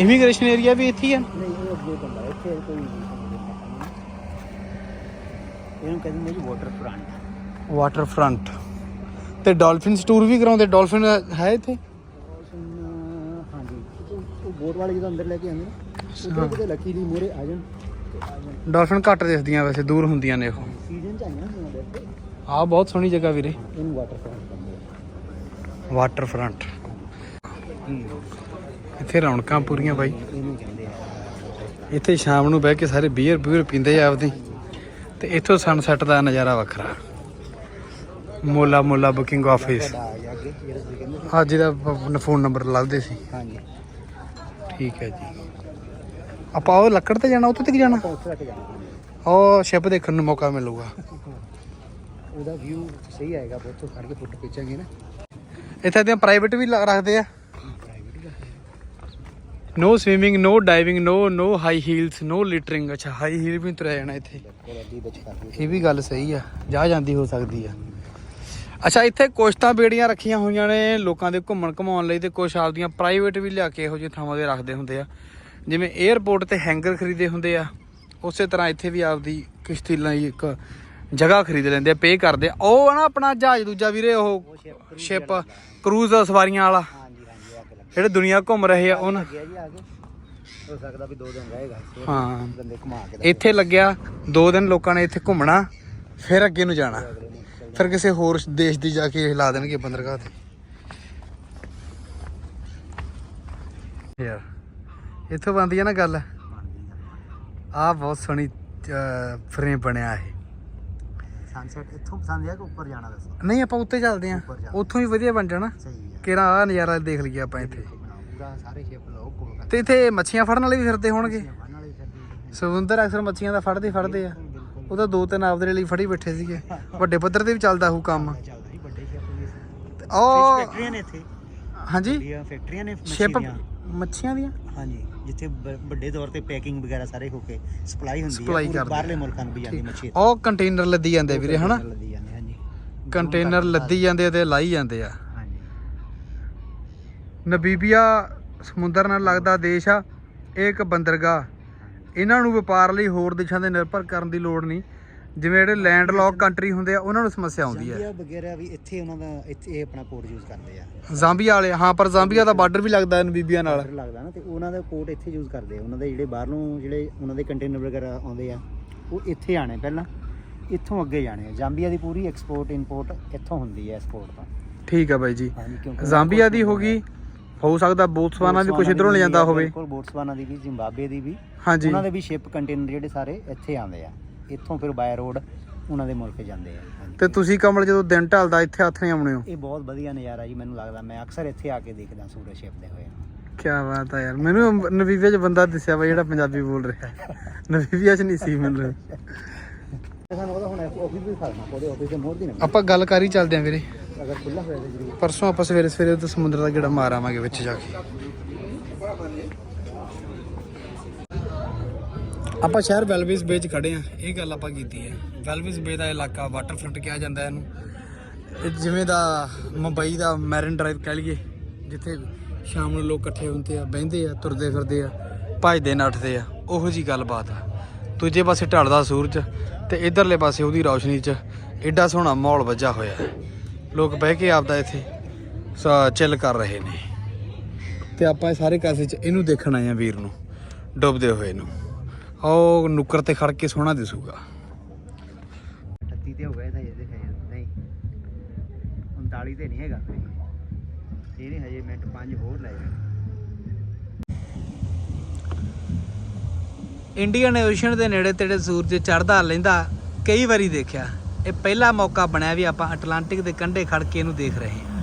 Speaker 1: ਇਮੀਗ੍ਰੇਸ਼ਨ ਏਰੀਆ ਵੀ ਇੱਥੇ ਹੀ ਆ
Speaker 3: ਨਹੀਂ ਉਹ ਅੱਗੇ ਪੈਂਦਾ ਇੱਥੇ ਕੋਈ ਇਹਨੂੰ ਕਹਿੰਦੇ ਨੇ ਜੀ ਵਾਟਰ ਫਰੰਟ
Speaker 1: ਵਾਟਰ ਫਰੰਟ ਤੇ ਡਾਲਫਿਨਸ ਟੂਰ ਵੀ ਕਰਾਉਂਦੇ? ਡਾਲਫਿਨ ਹੈ ਇੱਥੇ?
Speaker 3: ਹਾਂਜੀ। ਉਹ ਬੋਟ ਵਾਲੇ ਜਦੋਂ ਅੰਦਰ ਲੈ ਕੇ ਆਉਂਦੇ ਨੇ ਕਿਤੇ ਲੱਕੀ ਦੀ ਮੂਰੇ ਆ ਜਾਣ ਆ
Speaker 1: ਡਾਲਫਿਨ ਘੱਟ ਦਿਖਦੀਆਂ ਵੈਸੇ ਦੂਰ ਹੁੰਦੀਆਂ ਨੇ ਉਹ।
Speaker 3: ਸੀਜ਼ਨ ਚ ਆਈਆਂ ਹੁੰਦੀਆਂ ਨੇ
Speaker 1: ਆਹ ਬਹੁਤ ਸੋਹਣੀ ਜਗ੍ਹਾ ਵੀਰੇ।
Speaker 3: ਇਹਨੂੰ ਵਾਟਰ ਫਰੰਟ ਕਹਿੰਦੇ ਆ।
Speaker 1: ਵਾਟਰ ਫਰੰਟ ਇੱਥੇ ਰੌਣਕਾਂ ਪੂਰੀਆਂ ਬਾਈ।
Speaker 3: ਆ।
Speaker 1: ਇੱਥੇ ਸ਼ਾਮ ਨੂੰ ਬਹਿ ਕੇ ਸਾਰੇ ਬੀਅਰ ਬੀਅਰ ਪੀਂਦੇ ਆ ਆਪਦੀ। ਤੇ ਇੱਥੋਂ ਸਨਸੈਟ ਦਾ ਨਜ਼ਾਰਾ ਵੱਖਰਾ। ਮੋਲਾ ਮੋਲਾ ਬੁਕਿੰਗ ਆਫਿਸ। ਹਾਂ ਜਿਹਦਾ ਫੋਨ ਨੰਬਰ ਲੱਭਦੇ ਸੀ।
Speaker 3: ਹਾਂਜੀ।
Speaker 1: ਠੀਕ ਹੈ ਜੀ। ਆਪਾਂ ਉਹ ਲੱਕੜ ਤੇ ਜਾਣਾ ਉੱਥੇ ਤੱਕ ਜਾਣਾ?
Speaker 3: ਆਪਾਂ ਉੱਥੇ ਤੱਕ ਜਾਣਾ
Speaker 1: ਉਹ ਸ਼ਿਪ ਦੇਖਣ ਨੂੰ ਮੌਕਾ ਮਿਲੂਗਾ।
Speaker 3: ਉਹਦਾ ਵਿਊ ਸਹੀ ਆਏਗਾ ਬਹੁਤ ਤੋਂ ਖੜ ਕੇ ਫੋਟੋ ਖਿੱਚਾਂਗੇ ਨਾ।
Speaker 1: ਇੱਥੇ ਦੀਆਂ ਪ੍ਰਾਈਵੇਟ ਵੀ ਰੱਖਦੇ ਆ। No swimming no diving no no high heels no littering ਅੱਛਾ ਹਾਈ ਹੀਲ ਵੀ ਤੁਰਿਆ ਜਾਣਾ ਇੱਥੇ। ਇਹ ਵੀ ਗੱਲ ਸਹੀ ਆ, ਜਾ ਜਾਂਦੀ ਹੋ ਸਕਦੀ ਆ। ਅੱਛਾ, ਇੱਥੇ ਕੁਛ ਤਾਂ ਬੇੜੀਆਂ ਰੱਖੀਆਂ ਹੋਈਆਂ ਨੇ ਲੋਕਾਂ ਦੇ ਘੁੰਮਣ ਘਮਾਉਣ ਲਈ ਤੇ ਕੁਛ ਆਪਦੀਆਂ ਪ੍ਰਾਈਵੇਟ ਵੀ ਲਿਆ ਕੇ ਇਹੋ ਜਿਹੀ ਥਾਵਾਂ ਤੇ ਰੱਖਦੇ ਹੁੰਦੇ ਆ। ਜਿਵੇਂ 에ਅਰਪੋਰਟ ਤੇ ਹੈਂਗਰ ਖਰੀਦੇ ਹੁੰਦੇ ਆ। ਉਸੇ ਤਰ੍ਹਾਂ ਇੱਥੇ ਵੀ ਆਪਦੀ ਕਿਸ਼ਤੀ ਲਈ ਇੱਕ ਜਗ੍ਹਾ ਖਰੀਦ ਲੈਂਦੇ ਆ ਪੇ ਕਰਦੇ ਆ। ਉਹ ਆ ਨਾ ਆਪਣਾ ਜਹਾਜ਼ ਦੂਜਾ ਵੀਰੇ, ਉਹ ਸ਼ਿਪ ਕਰੂਜ਼ ਸਵਾਰੀਆਂ ਵਾਲਾ। ਜਿਹੜੇ ਦੁਨੀਆ ਘੁੰਮ ਰਹੇ ਆ ਉਹਨਾਂ
Speaker 3: ਲੱਗਿਆ ਜੀ ਆ ਕੇ। ਹੋ ਸਕਦਾ ਵੀ ਦੋ ਦਿਨ ਰਹੇਗਾ ਫਿਰ
Speaker 1: ਹਾਂ।
Speaker 3: ਬੰਦੇ ਘੁਮਾ ਕੇ
Speaker 1: ਇੱਥੇ ਲੱਗਿਆ ਦੋ ਦਿਨ ਲੋਕਾਂ ਨੇ ਇੱਥੇ ਘੁੰਮਣਾ ਫਿਰ ਅੱਗੇ ਨੂੰ ਜਾਣਾ।
Speaker 3: ਅਗਲੇ ਨੂੰ ਚੱਲ
Speaker 1: ਫਿਰ ਕਿਸੇ ਹੋਰ ਦੇਸ਼ ਦੀ ਜਾ ਕੇ ਲਾ ਦੇਣਗੇ ਬੰਦਰਗਾਹ ਤੇ। ਯਾਰ ਇੱਥੋਂ ਬੰਦੀ ਆ ਨਾ ਗੱਲ। ਆ। ਬਹੁਤ ਸੋਹਣੀ ਫਰੇਮ ਬਣਿਆ ਇਹ।
Speaker 3: ਸਨਸੈਟ ਇੱਥੋਂ ਪਸੰਦ ਆ ਕਿ ਉੱਪਰ ਜਾਣਾ ਦੱਸੋ।
Speaker 1: ਨਹੀਂ ਆਪਾਂ ਉੱਤੇ ਚੱਲਦੇ ਆ
Speaker 3: ਉੱਪਰ ਚੱਲਦੇ।
Speaker 1: ਉੱਥੋਂ ਹੀ ਵਧੀਆ ਬਣ ਜਾਣਾ।
Speaker 3: ਸਹੀ
Speaker 1: ਕਿਹੜਾ ਆ ਨਜ਼ਾਰਾ ਦੇਖ ਲਈਏ ਆਪਾਂ ਇੱਥੇ।
Speaker 3: ਬਣਾਓ ਪੂਰਾ ਸਾਰੇ ਸ਼ਿਪ ਲਓ ਕੋਲ ਕਰ
Speaker 1: ਤੇ ਇੱਥੇ ਮੱਛੀਆਂ ਫੜਨ ਵਾਲੇ ਵੀ ਫਿਰਦੇ ਹੋਣਗੇ।
Speaker 3: ਵਨ ਵਾਲੀ ਫਿਰਦੀ
Speaker 1: ਸਮੁੰਦਰ ਅਕਸਰ ਮੱਛੀਆਂ ਦਾ ਫੜਦੇ ਫੜਦੇ ਆ।
Speaker 3: ਬਿਲਕੁਲ
Speaker 1: ਉਹ ਤਾਂ ਦੋ ਤਿੰਨ ਆਪਦੇ ਲਈ ਫੜੀ ਬੈਠੇ ਸੀਗੇ। ਵੱਡੇ ਪੱਧਰ ਤੇ ਵੀ ਚੱਲਦਾ ਹੋਊ ਕੰਮ।
Speaker 3: ਚੱਲਦਾ ਜੀ ਵੱਡੇ ਸ਼ਿਪ ਵੀ
Speaker 1: ਤੇ ਉਹ
Speaker 3: ਫੈਕਟਰੀਆਂ ਨੇ ਇੱਥੇ।
Speaker 1: ਹਾਂਜੀ।
Speaker 3: ਵੱਡੀਆਂ ਫੈਕਟਰੀਆਂ ਨੇ
Speaker 1: ਸ਼ਿਪ ਮੱਛੀਆਂ ਦੀਆਂ?
Speaker 3: ਹਾਂਜੀ। ਜਿੱਥੇ ਬ- ਵੱਡੇ ਤੌਰ ਤੇ ਪੈਕਿੰਗ ਵਗੈਰਾ ਸਾਰੇ ਹੋ ਕੇ ਸਪਲਾਈ ਹੁੰਦੀ ਹੈ ਪੂਰੇ
Speaker 1: ਕਰਦੇ
Speaker 3: ਬਾਹਰਲੇ। ਮੁਲਕਾਂ ਨੂੰ ਵੀ ਜਾਂਦੀ। ਮੱਛੀ।
Speaker 1: ਉਹ ਕੰਟੇਨਰ ਲੱਦੀ ਜਾਂਦੇ ਵੀਰੇ ਹਨਾ?
Speaker 3: ਲੱਦੀ ਜਾਂਦੇ ਹਾਂਜੀ।
Speaker 1: ਕੰਟੇਨਰ ਲੱਦੀ ਜਾਂਦੇ ਤੇ ਲਾਈ ਜਾਂਦੇ ਆ।
Speaker 3: ਹਾਂਜੀ।
Speaker 1: ਨਬੀਬੀਆ ਸਮੁੰਦਰ ਨਾਲ ਲੱਗਦਾ ਦੇਸ਼ ਆ ਇਹ ਇੱਕ ਬੰਦਰਗਾਹ। ਇਹਨਾਂ ਨੂੰ ਵਪਾਰ ਲਈ ਹੋਰ ਦੇਸ਼ਾਂ ਤੇ ਨਿਰਭਰ ਕਰਨ ਦੀ ਲੋੜ ਨਹੀਂ। ਜਿਵੇਂ ਜਿਹੜੇ ਲੈਂਡ ਲੌਕ ਕੰਟਰੀ ਹੁੰਦੇ ਆ ਉਹਨਾਂ ਨੂੰ ਸਮੱਸਿਆ ਆਉਂਦੀ ਹੈ
Speaker 3: ਜ਼ੰਬੀਆ ਵਗੈਰਾ ਵੀ ਇੱਥੇ ਉਹਨਾਂ ਦਾ ਇੱਥੇ ਇਹ ਆਪਣਾ ਕੋਡ ਯੂਜ਼ ਕਰਦੇ ਆ।
Speaker 1: ਜ਼ਾਂਬੀਆ ਵਾਲੇ ਹਾਂ ਪਰ ਜ਼ਾਂਬੀਆ ਦਾ ਬਾਰਡਰ ਵੀ ਲੱਗਦਾ ਹੈ ਨਬੀਬੀਆ ਨਾਲ।
Speaker 3: ਲੱਗਦਾ ਨਾ ਤੇ ਉਹਨਾਂ ਦਾ ਕੋਡ ਇੱਥੇ ਯੂਜ਼ ਕਰਦੇ ਆ। ਉਹਨਾਂ ਦੇ ਜਿਹੜੇ ਬਾਹਰੋਂ ਜਿਹੜੇ ਉਹਨਾਂ ਦੇ ਕੰਟੇਨਰ ਵਗੈਰਾ ਆਉਂਦੇ ਆ ਉਹ ਇੱਥੇ ਆਣੇ ਪਹਿਲਾਂ। ਇੱਥੋਂ ਅੱਗੇ ਜਾਣੇ ਆ। ਜਾਂਬੀਆ ਦੀ ਪੂਰੀ ਐਕਸਪੋਰਟ ਇੰਪੋਰਟ ਇੱਥੋਂ ਹੁੰਦੀ ਹੈ ਐਕਸਪੋਰਟ ਤਾਂ।
Speaker 1: ਠੀਕ ਆ ਬਾਈ ਜੀ।
Speaker 3: ਹਾਂਜੀ ਕਿਉਂਕਿ
Speaker 1: ਜ਼ਾਂਬੀਆ ਦੀ ਹੋ ਗਈ ਹੋ ਸਕਦਾ ਬੋਤਸਵਾਨਾ ਵੀ ਕੁਝ ਇਧਰੋਂ ਲੈ ਜਾਂਦਾ ਹੋਵੇ।
Speaker 3: ਬਿਲਕੁਲ ਬੋਟਸਵਾਨਾ ਦੀ ਵੀ ਜ਼ਿੰਬਾਬਵੇ ਦੀ ਵੀ।
Speaker 1: ਹਾਂਜੀ।
Speaker 3: ਉਹਨਾਂ ਦੇ ਵੀ ਸ਼ਿਪ ਕੰਟੇਨਰ ਜਿਹੜੇ ਸਾਰੇ ਇੱਥੇ ਆਉਂਦੇ ਆ। ਇੱਥੋਂ ਫਿਰ ਬਾਈ ਰੋਡ ਉਹਨਾਂ ਦੇ ਮੁਲਕ ਜਾਂਦੇ ਆ। ਹਾਂਜੀ।
Speaker 1: ਤੇ ਤੁਸੀਂ ਕਮਲ ਜਦੋਂ ਦਿਨ ਢਲਦਾ ਇੱਥੇ ਹੱਥ ਨਹੀਂ ਆਉਣੇ ਹੋ?
Speaker 3: ਇਹ ਬਹੁਤ ਵਧੀਆ ਨਜ਼ਾਰਾ ਜੀ ਮੈਨੂੰ ਲੱਗਦਾ ਮੈਂ ਅਕਸਰ ਇੱਥੇ ਆ ਕੇ ਦੇਖਦਾ ਸੂਰਜ ਛਿਪਦੇ ਹੋਏ।
Speaker 1: ਕੀ ਬਾਤ ਆ ਯਾਰ ਮੈਨੂੰ ਨਵੀਬੀਆ 'ਚ ਬੰਦਾ ਦਿਸਿਆ ਵਾ ਜਿਹੜਾ ਪੰਜਾਬੀ ਬੋਲ ਰਿਹਾ। [LAUGHS] ਨਵੀਬੀਆ 'ਚ ਨਹੀਂ ਸੀ ਮੈਨੂੰ।
Speaker 3: ਸਾਨੂੰ ਉਹਦਾ ਹੁਣ ਆਫਿਸ ਵੀ ਖੜਨਾ ਉਹਦੇ ਆਫਿਸ ਦੇ ਮੋਰ ਦੀ ਨਾ।
Speaker 1: ਆਪਾਂ ਗੱਲ ਕਰ ਹੀ ਚੱਲਦੇ ਆਂ ਵੀਰੇ।
Speaker 3: ਅਗਰ ਖੁੱਲਾ ਹੋਇਆ ਤਾਂ ਜ਼ਰੂਰ।
Speaker 1: ਪਰਸੋਂ ਆਪਾਂ ਸਵੇਰੇ ਸਵੇਰੇ ਉੱਤੇ ਸਮੁੰਦਰ ਦਾ ਗੇੜਾ ਮਾਰ ਆਵਾਂਗੇ ਵਿੱਚ ਜਾ ਕੇ। ਆਪਾਂ ਸ਼ਹਿਰ ਵੈਲਵਿਸ ਬੇ 'ਚ ਖੜੇ ਆ। ਇਹ ਗੱਲ ਆਪਾਂ ਕੀਤੀ ਹੈ। ਵੈਲਵਿਸ ਬੇ ਦਾ ਇਲਾਕਾ ਵਾਟਰਫਰੰਟ ਕਿਹਾ ਜਾਂਦਾ ਇਹਨੂੰ। ਇਹ ਜਿਵੇਂ ਦਾ ਮੁੰਬਈ ਦਾ ਮੈਰਿਨ ਡਰਾਈਵ ਕਹਿ ਲਈਏ, ਜਿੱਥੇ ਸ਼ਾਮ ਨੂੰ ਲੋਕ ਇਕੱਠੇ ਹੁੰਦੇ ਆ, ਬਹਿੰਦੇ ਆ, ਤੁਰਦੇ ਫਿਰਦੇ ਆ, ਭੱਜਦੇ ਨੱਠਦੇ ਆ, ਉਹੋ ਜੀ ਗੱਲਬਾਤ ਆ। ਦੂਜੇ ਪਾਸੇ ਢਲਦਾ ਸੂਰਜ ਤੇ ਇਧਰਲੇ ਪਾਸੇ ਉਹਦੀ ਰੌਸ਼ਨੀ 'ਚ ਐਡਾ ਸੋਹਣਾ ਮਾਹੌਲ ਵੱਜਾ ਹੋਇਆ ਲੋਕ ਬਹਿ ਕੇ ਆਪਦਾ ਇੱਥੇ ਚਿੱਲ ਕਰ ਰਹੇ ਨੇ। ਤੇ ਆਪਾਂ ਇਹ ਸਾਰੇ ਕਾਸੇ 'ਚ ਇਹਨੂੰ ਦੇਖਣ ਆਏ ਆ ਵੀਰ ਨੂੰ, ਡੁੱਬਦੇ ਹੋਏ ਨੂੰ। ਉਹ ਨੁੱਕਰ ਤੇ ਖੜ ਕੇ ਸੋਹਣਾ ਦਿਸੂਗਾ।
Speaker 3: 38 ਤੇ ਹੋ ਗਏ ਤਾਂ ਇਹਦੇ ਹੈ ਨਹੀਂ 39 ਤੇ ਨਹੀਂ ਹੈਗਾ। ਇਹ ਨਹੀਂ ਹਜੇ ਮਿੰਟ 5 ਹੋਰ ਲੈ ਜਾਣੇ।
Speaker 1: ਇੰਡੀਅਨ ਓਸ਼ਨ ਦੇ ਨੇੜੇ ਤੇੜੇ ਸੂਰਜ ਚੜ੍ਹਦਾ ਲੈਂਦਾ ਕਈ ਵਾਰੀ ਦੇਖਿਆ। ਇਹ ਪਹਿਲਾ ਮੌਕਾ ਬਣਿਆ ਵੀ ਆਪਾਂ ਅਟਲਾਂਟਿਕ ਦੇ ਕੰਢੇ ਖੜ ਕੇ ਇਹਨੂੰ ਦੇਖ ਰਹੇ ਹਾਂ।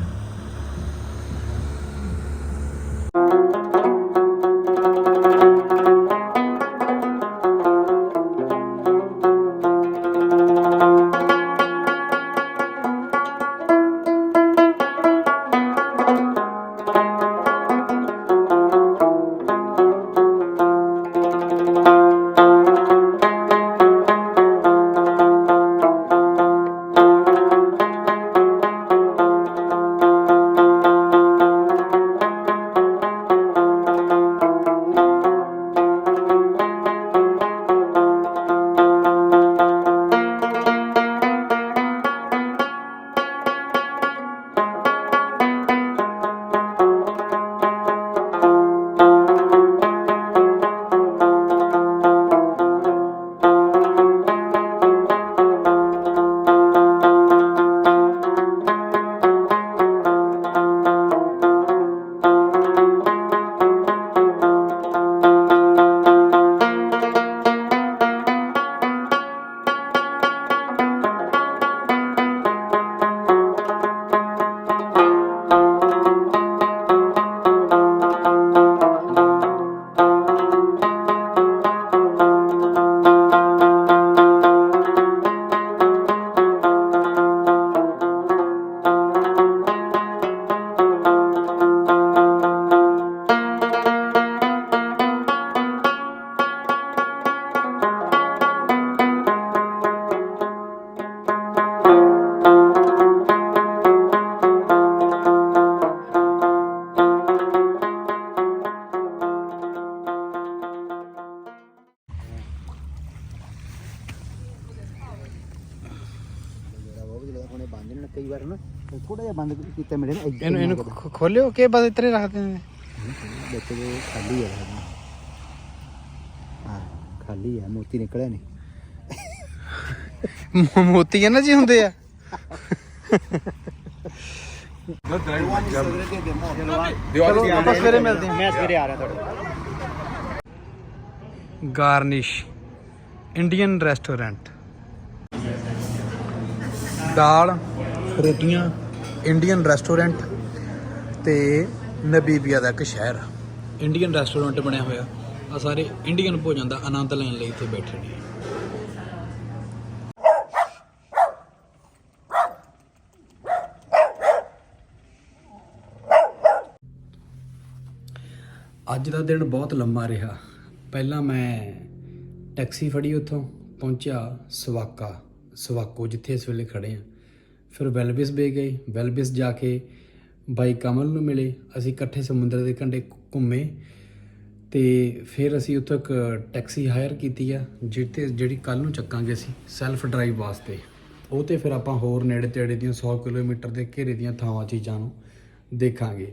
Speaker 3: ਹੁਣੇ ਬੰਦ ਨੇ ਕਈ ਵਾਰ ਨਾ ਥੋੜਾ ਜਿਹਾ ਬੰਦ ਕੀਤਾ ਮੇਰੇ ਨਾਲ
Speaker 1: ਇਹਨੂੰ ਇਹਨੂੰ ਖੋ- ਖੋਲਿਓ ਕਿ ਬਸ ਇਤਰੇ ਰੱਖਦੇ ਨੇ?
Speaker 3: ਵਿੱਚ ਦੇ ਖਾਲੀ ਹੈ ਹਾਂ ਖਾਲੀ ਹੈ ਮੋਤੀ ਨਿਕਲਿਆ ਨਹੀਂ
Speaker 1: ਮੋ- ਮੋਤੀ ਨਾ ਜੀ ਹੁੰਦੇ ਆ।
Speaker 3: ਚਲੋ
Speaker 1: ਆਪਾਂ ਸਵੇਰੇ ਮਿਲਦੇ ਹਾਂ।
Speaker 3: ਮੈਂ ਸਵੇਰੇ ਆ ਰਿਹਾ ਤੁਹਾਡੇ
Speaker 1: ਗਾਰਨਿਸ਼ ਇੰਡੀਅਨ ਰੈਸਟੋਰੈਂਟ। ਦਾਲ, ਰੋਟੀਆਂ ਇੰਡੀਅਨ ਰੈਸਟੋਰੈਂਟ ਤੇ ਨਬੀਬੀਆ ਦਾ ਇੱਕ ਸ਼ਹਿਰ। ਇੰਡੀਅਨ ਰੈਸਟੋਰੈਂਟ ਬਣਿਆ ਹੋਇਆ। ਆ ਸਾਰੇ ਇੰਡੀਅਨ ਭੋਜਨ ਦਾ ਆਨੰਦ ਲੈਣ ਲਈ ਇੱਥੇ ਬੈਠੇ ਨੇ। ਅੱਜ ਦਾ ਦਿਨ ਬਹੁਤ ਲੰਮਾ ਰਿਹਾ। ਪਹਿਲਾਂ ਮੈਂ ਟੈਕਸੀ ਫੜੀ ਉੱਥੋਂ, ਪਹੁੰਚਿਆ ਸਵਾਕਾ ਸਵਾਕੋ ਜਿੱਥੇ ਇਸ ਵੇਲੇ ਖੜੇ ਆ। ਫਿਰ ਵੈਲਬਿਸ ਬੇ ਗਏ। ਵੈਲਬਿਸ ਜਾ ਕੇ ਬਾਈ ਕਮਲ ਨੂੰ ਮਿਲੇ। ਅਸੀਂ ਇਕੱਠੇ ਸਮੁੰਦਰ ਦੇ ਕੰਢੇ ਘੁੰਮੇ ਤੇ ਫਿਰ ਅਸੀਂ ਉੱਥੋਂ ਇੱਕ ਟੈਕਸੀ ਹਾਇਰ ਕੀਤੀ ਆ ਜਿੱਤੇ ਜਿਹੜੀ ਕੱਲ ਨੂੰ ਚੱਕਾਂਗੇ ਅਸੀਂ, ਸੈਲਫ ਡਰਾਈਵ ਵਾਸਤੇ। ਉਹ ਤੇ ਫਿਰ ਆਪਾਂ ਹੋਰ ਨੇੜੇ ਤੇੜੇ ਦੀਆਂ 100 ਕਿਲੋਮੀਟਰ ਦੇ ਘੇਰੇ ਦੀਆਂ ਥਾਵਾਂ ਚੀਜ਼ਾਂ ਨੂੰ ਦੇਖਾਂਗੇ।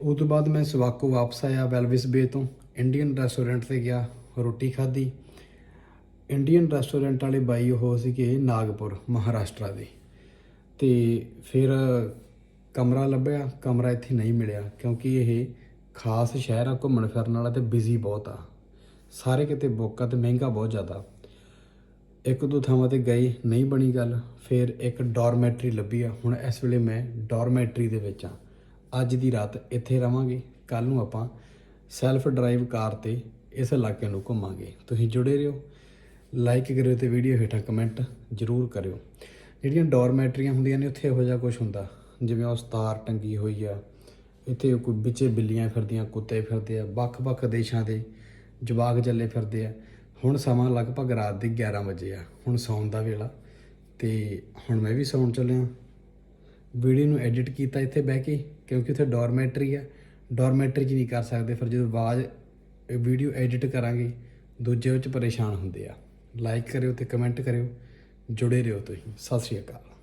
Speaker 1: ਉਹ ਤੋਂ ਬਾਅਦ ਮੈਂ ਸਵਾਕੋ ਵਾਪਸ ਆਇਆ ਵੈਲਵਿਸ ਬੇ ਤੋਂ। ਇੰਡੀਅਨ ਰੈਸਟੋਰੈਂਟ ਤੇ ਗਿਆ, ਰੋਟੀ ਖਾਧੀ। ਇੰਡੀਅਨ ਰੈਸਟੋਰੈਂਟ ਵਾਲੇ ਬਾਈ ਉਹ ਸੀਗੇ ਨਾਗਪੁਰ, ਮਹਾਰਾਸ਼ਟਰ ਦੇ। ਤੇ ਫਿਰ ਕਮਰਾ ਲੱਭਿਆ, ਕਮਰਾ ਇੱਥੇ ਨਹੀਂ ਮਿਲਿਆ ਕਿਉਂਕਿ ਇਹ ਖਾਸ ਸ਼ਹਿਰ ਆ, ਘੁੰਮਣ ਫਿਰਨ ਵਾਲਾ ਤੇ ਬਿਜ਼ੀ ਬਹੁਤ ਆ। ਸਾਰੇ ਕਿਤੇ ਬੁੱਕ ਆ ਤੇ ਮਹਿੰਗਾ ਬਹੁਤ ਜ਼ਿਆਦਾ। ਇੱਕ ਦੋ ਥਾਵਾਂ ਤੇ ਗਏ, ਨਹੀਂ ਬਣੀ ਗੱਲ, ਫਿਰ ਇੱਕ ਡੋਰਮੈਟਰੀ ਲੱਭੀ ਆ। ਹੁਣ ਇਸ ਵੇਲੇ ਮੈਂ ਡੋਰਮੈਟਰੀ ਦੇ ਵਿੱਚ ਆ। ਅੱਜ ਦੀ ਰਾਤ ਇੱਥੇ ਰਵਾਂਗੇ ਕੱਲ ਨੂੰ ਆਪਾਂ ਸੈਲਫ ਡਰਾਈਵ ਕਾਰ ਤੇ ਇਸ ਇਲਾਕੇ ਨੂੰ ਘੁੰਮਾਂਗੇ। ਤੁਸੀਂ ਜੁੜੇ ਰਹੋ। ਲਾਈਕ ਕਰਿਓ ਤੇ ਵੀਡੀਓ ਹੇਠਾਂ ਕਮੈਂਟ ਜ਼ਰੂਰ ਕਰਿਓ। ਜਿਹੜੀਆਂ ਡੋਰਮੈਟਰੀਆਂ ਹੁੰਦੀਆਂ ਨੇ, ਉੱਥੇ ਇਹੋ ਜਿਹਾ ਕੁਝ ਹੁੰਦਾ। ਜਿਵੇਂ ਉਹ ਸਤਾਰ ਟੰਗੀ ਹੋਈ ਆ, ਇੱਥੇ ਕੋਈ ਵਿੱਚੇ ਬਿੱਲੀਆਂ ਫਿਰਦੀਆਂ, ਕੁੱਤੇ ਫਿਰਦੇ ਆ, ਵੱਖ-ਵੱਖ ਦੇਸ਼ਾਂ ਦੇ ਜਵਾਗ ਜੱਲੇ ਫਿਰਦੇ ਆ। ਹੁਣ ਸਮਾਂ ਲਗਭਗ ਰਾਤ ਦੇ 11 ਵਜੇ ਆ। ਹੁਣ ਸੌਣ ਦਾ ਵੇਲਾ ਤੇ ਹੁਣ ਮੈਂ ਵੀ ਸੌਣ ਚੱਲਿਆ। ਵੀਡੀਓ ਨੂੰ ਐਡਿਟ ਕੀਤਾ ਇੱਥੇ ਬਹਿ ਕੇ, ਕਿਉਂਕਿ ਉੱਥੇ ਡੋਰਮੈਟਰੀ ਆ। ਡੋਰਮੈਟਰੀ 'ਚ ਨਹੀਂ ਕਰ ਸਕਦੇ, ਫਿਰ ਜਦੋਂ ਆਵਾਜ਼ ਵੀਡੀਓ ਐਡਿਟ ਕਰਾਂਗੇ, ਦੂਜੇ ਵਿੱਚ ਪਰੇਸ਼ਾਨ ਹੁੰਦੇ ਆ। ਲਾਈਕ ਕਰਿਓ ਤੇ ਕਮੈਂਟ ਕਰਿਓ। ਜੁੜੇ ਰਹੋ ਤੁਸੀਂ। ਸਤਿ ਸ਼੍ਰੀ ਅਕਾਲ।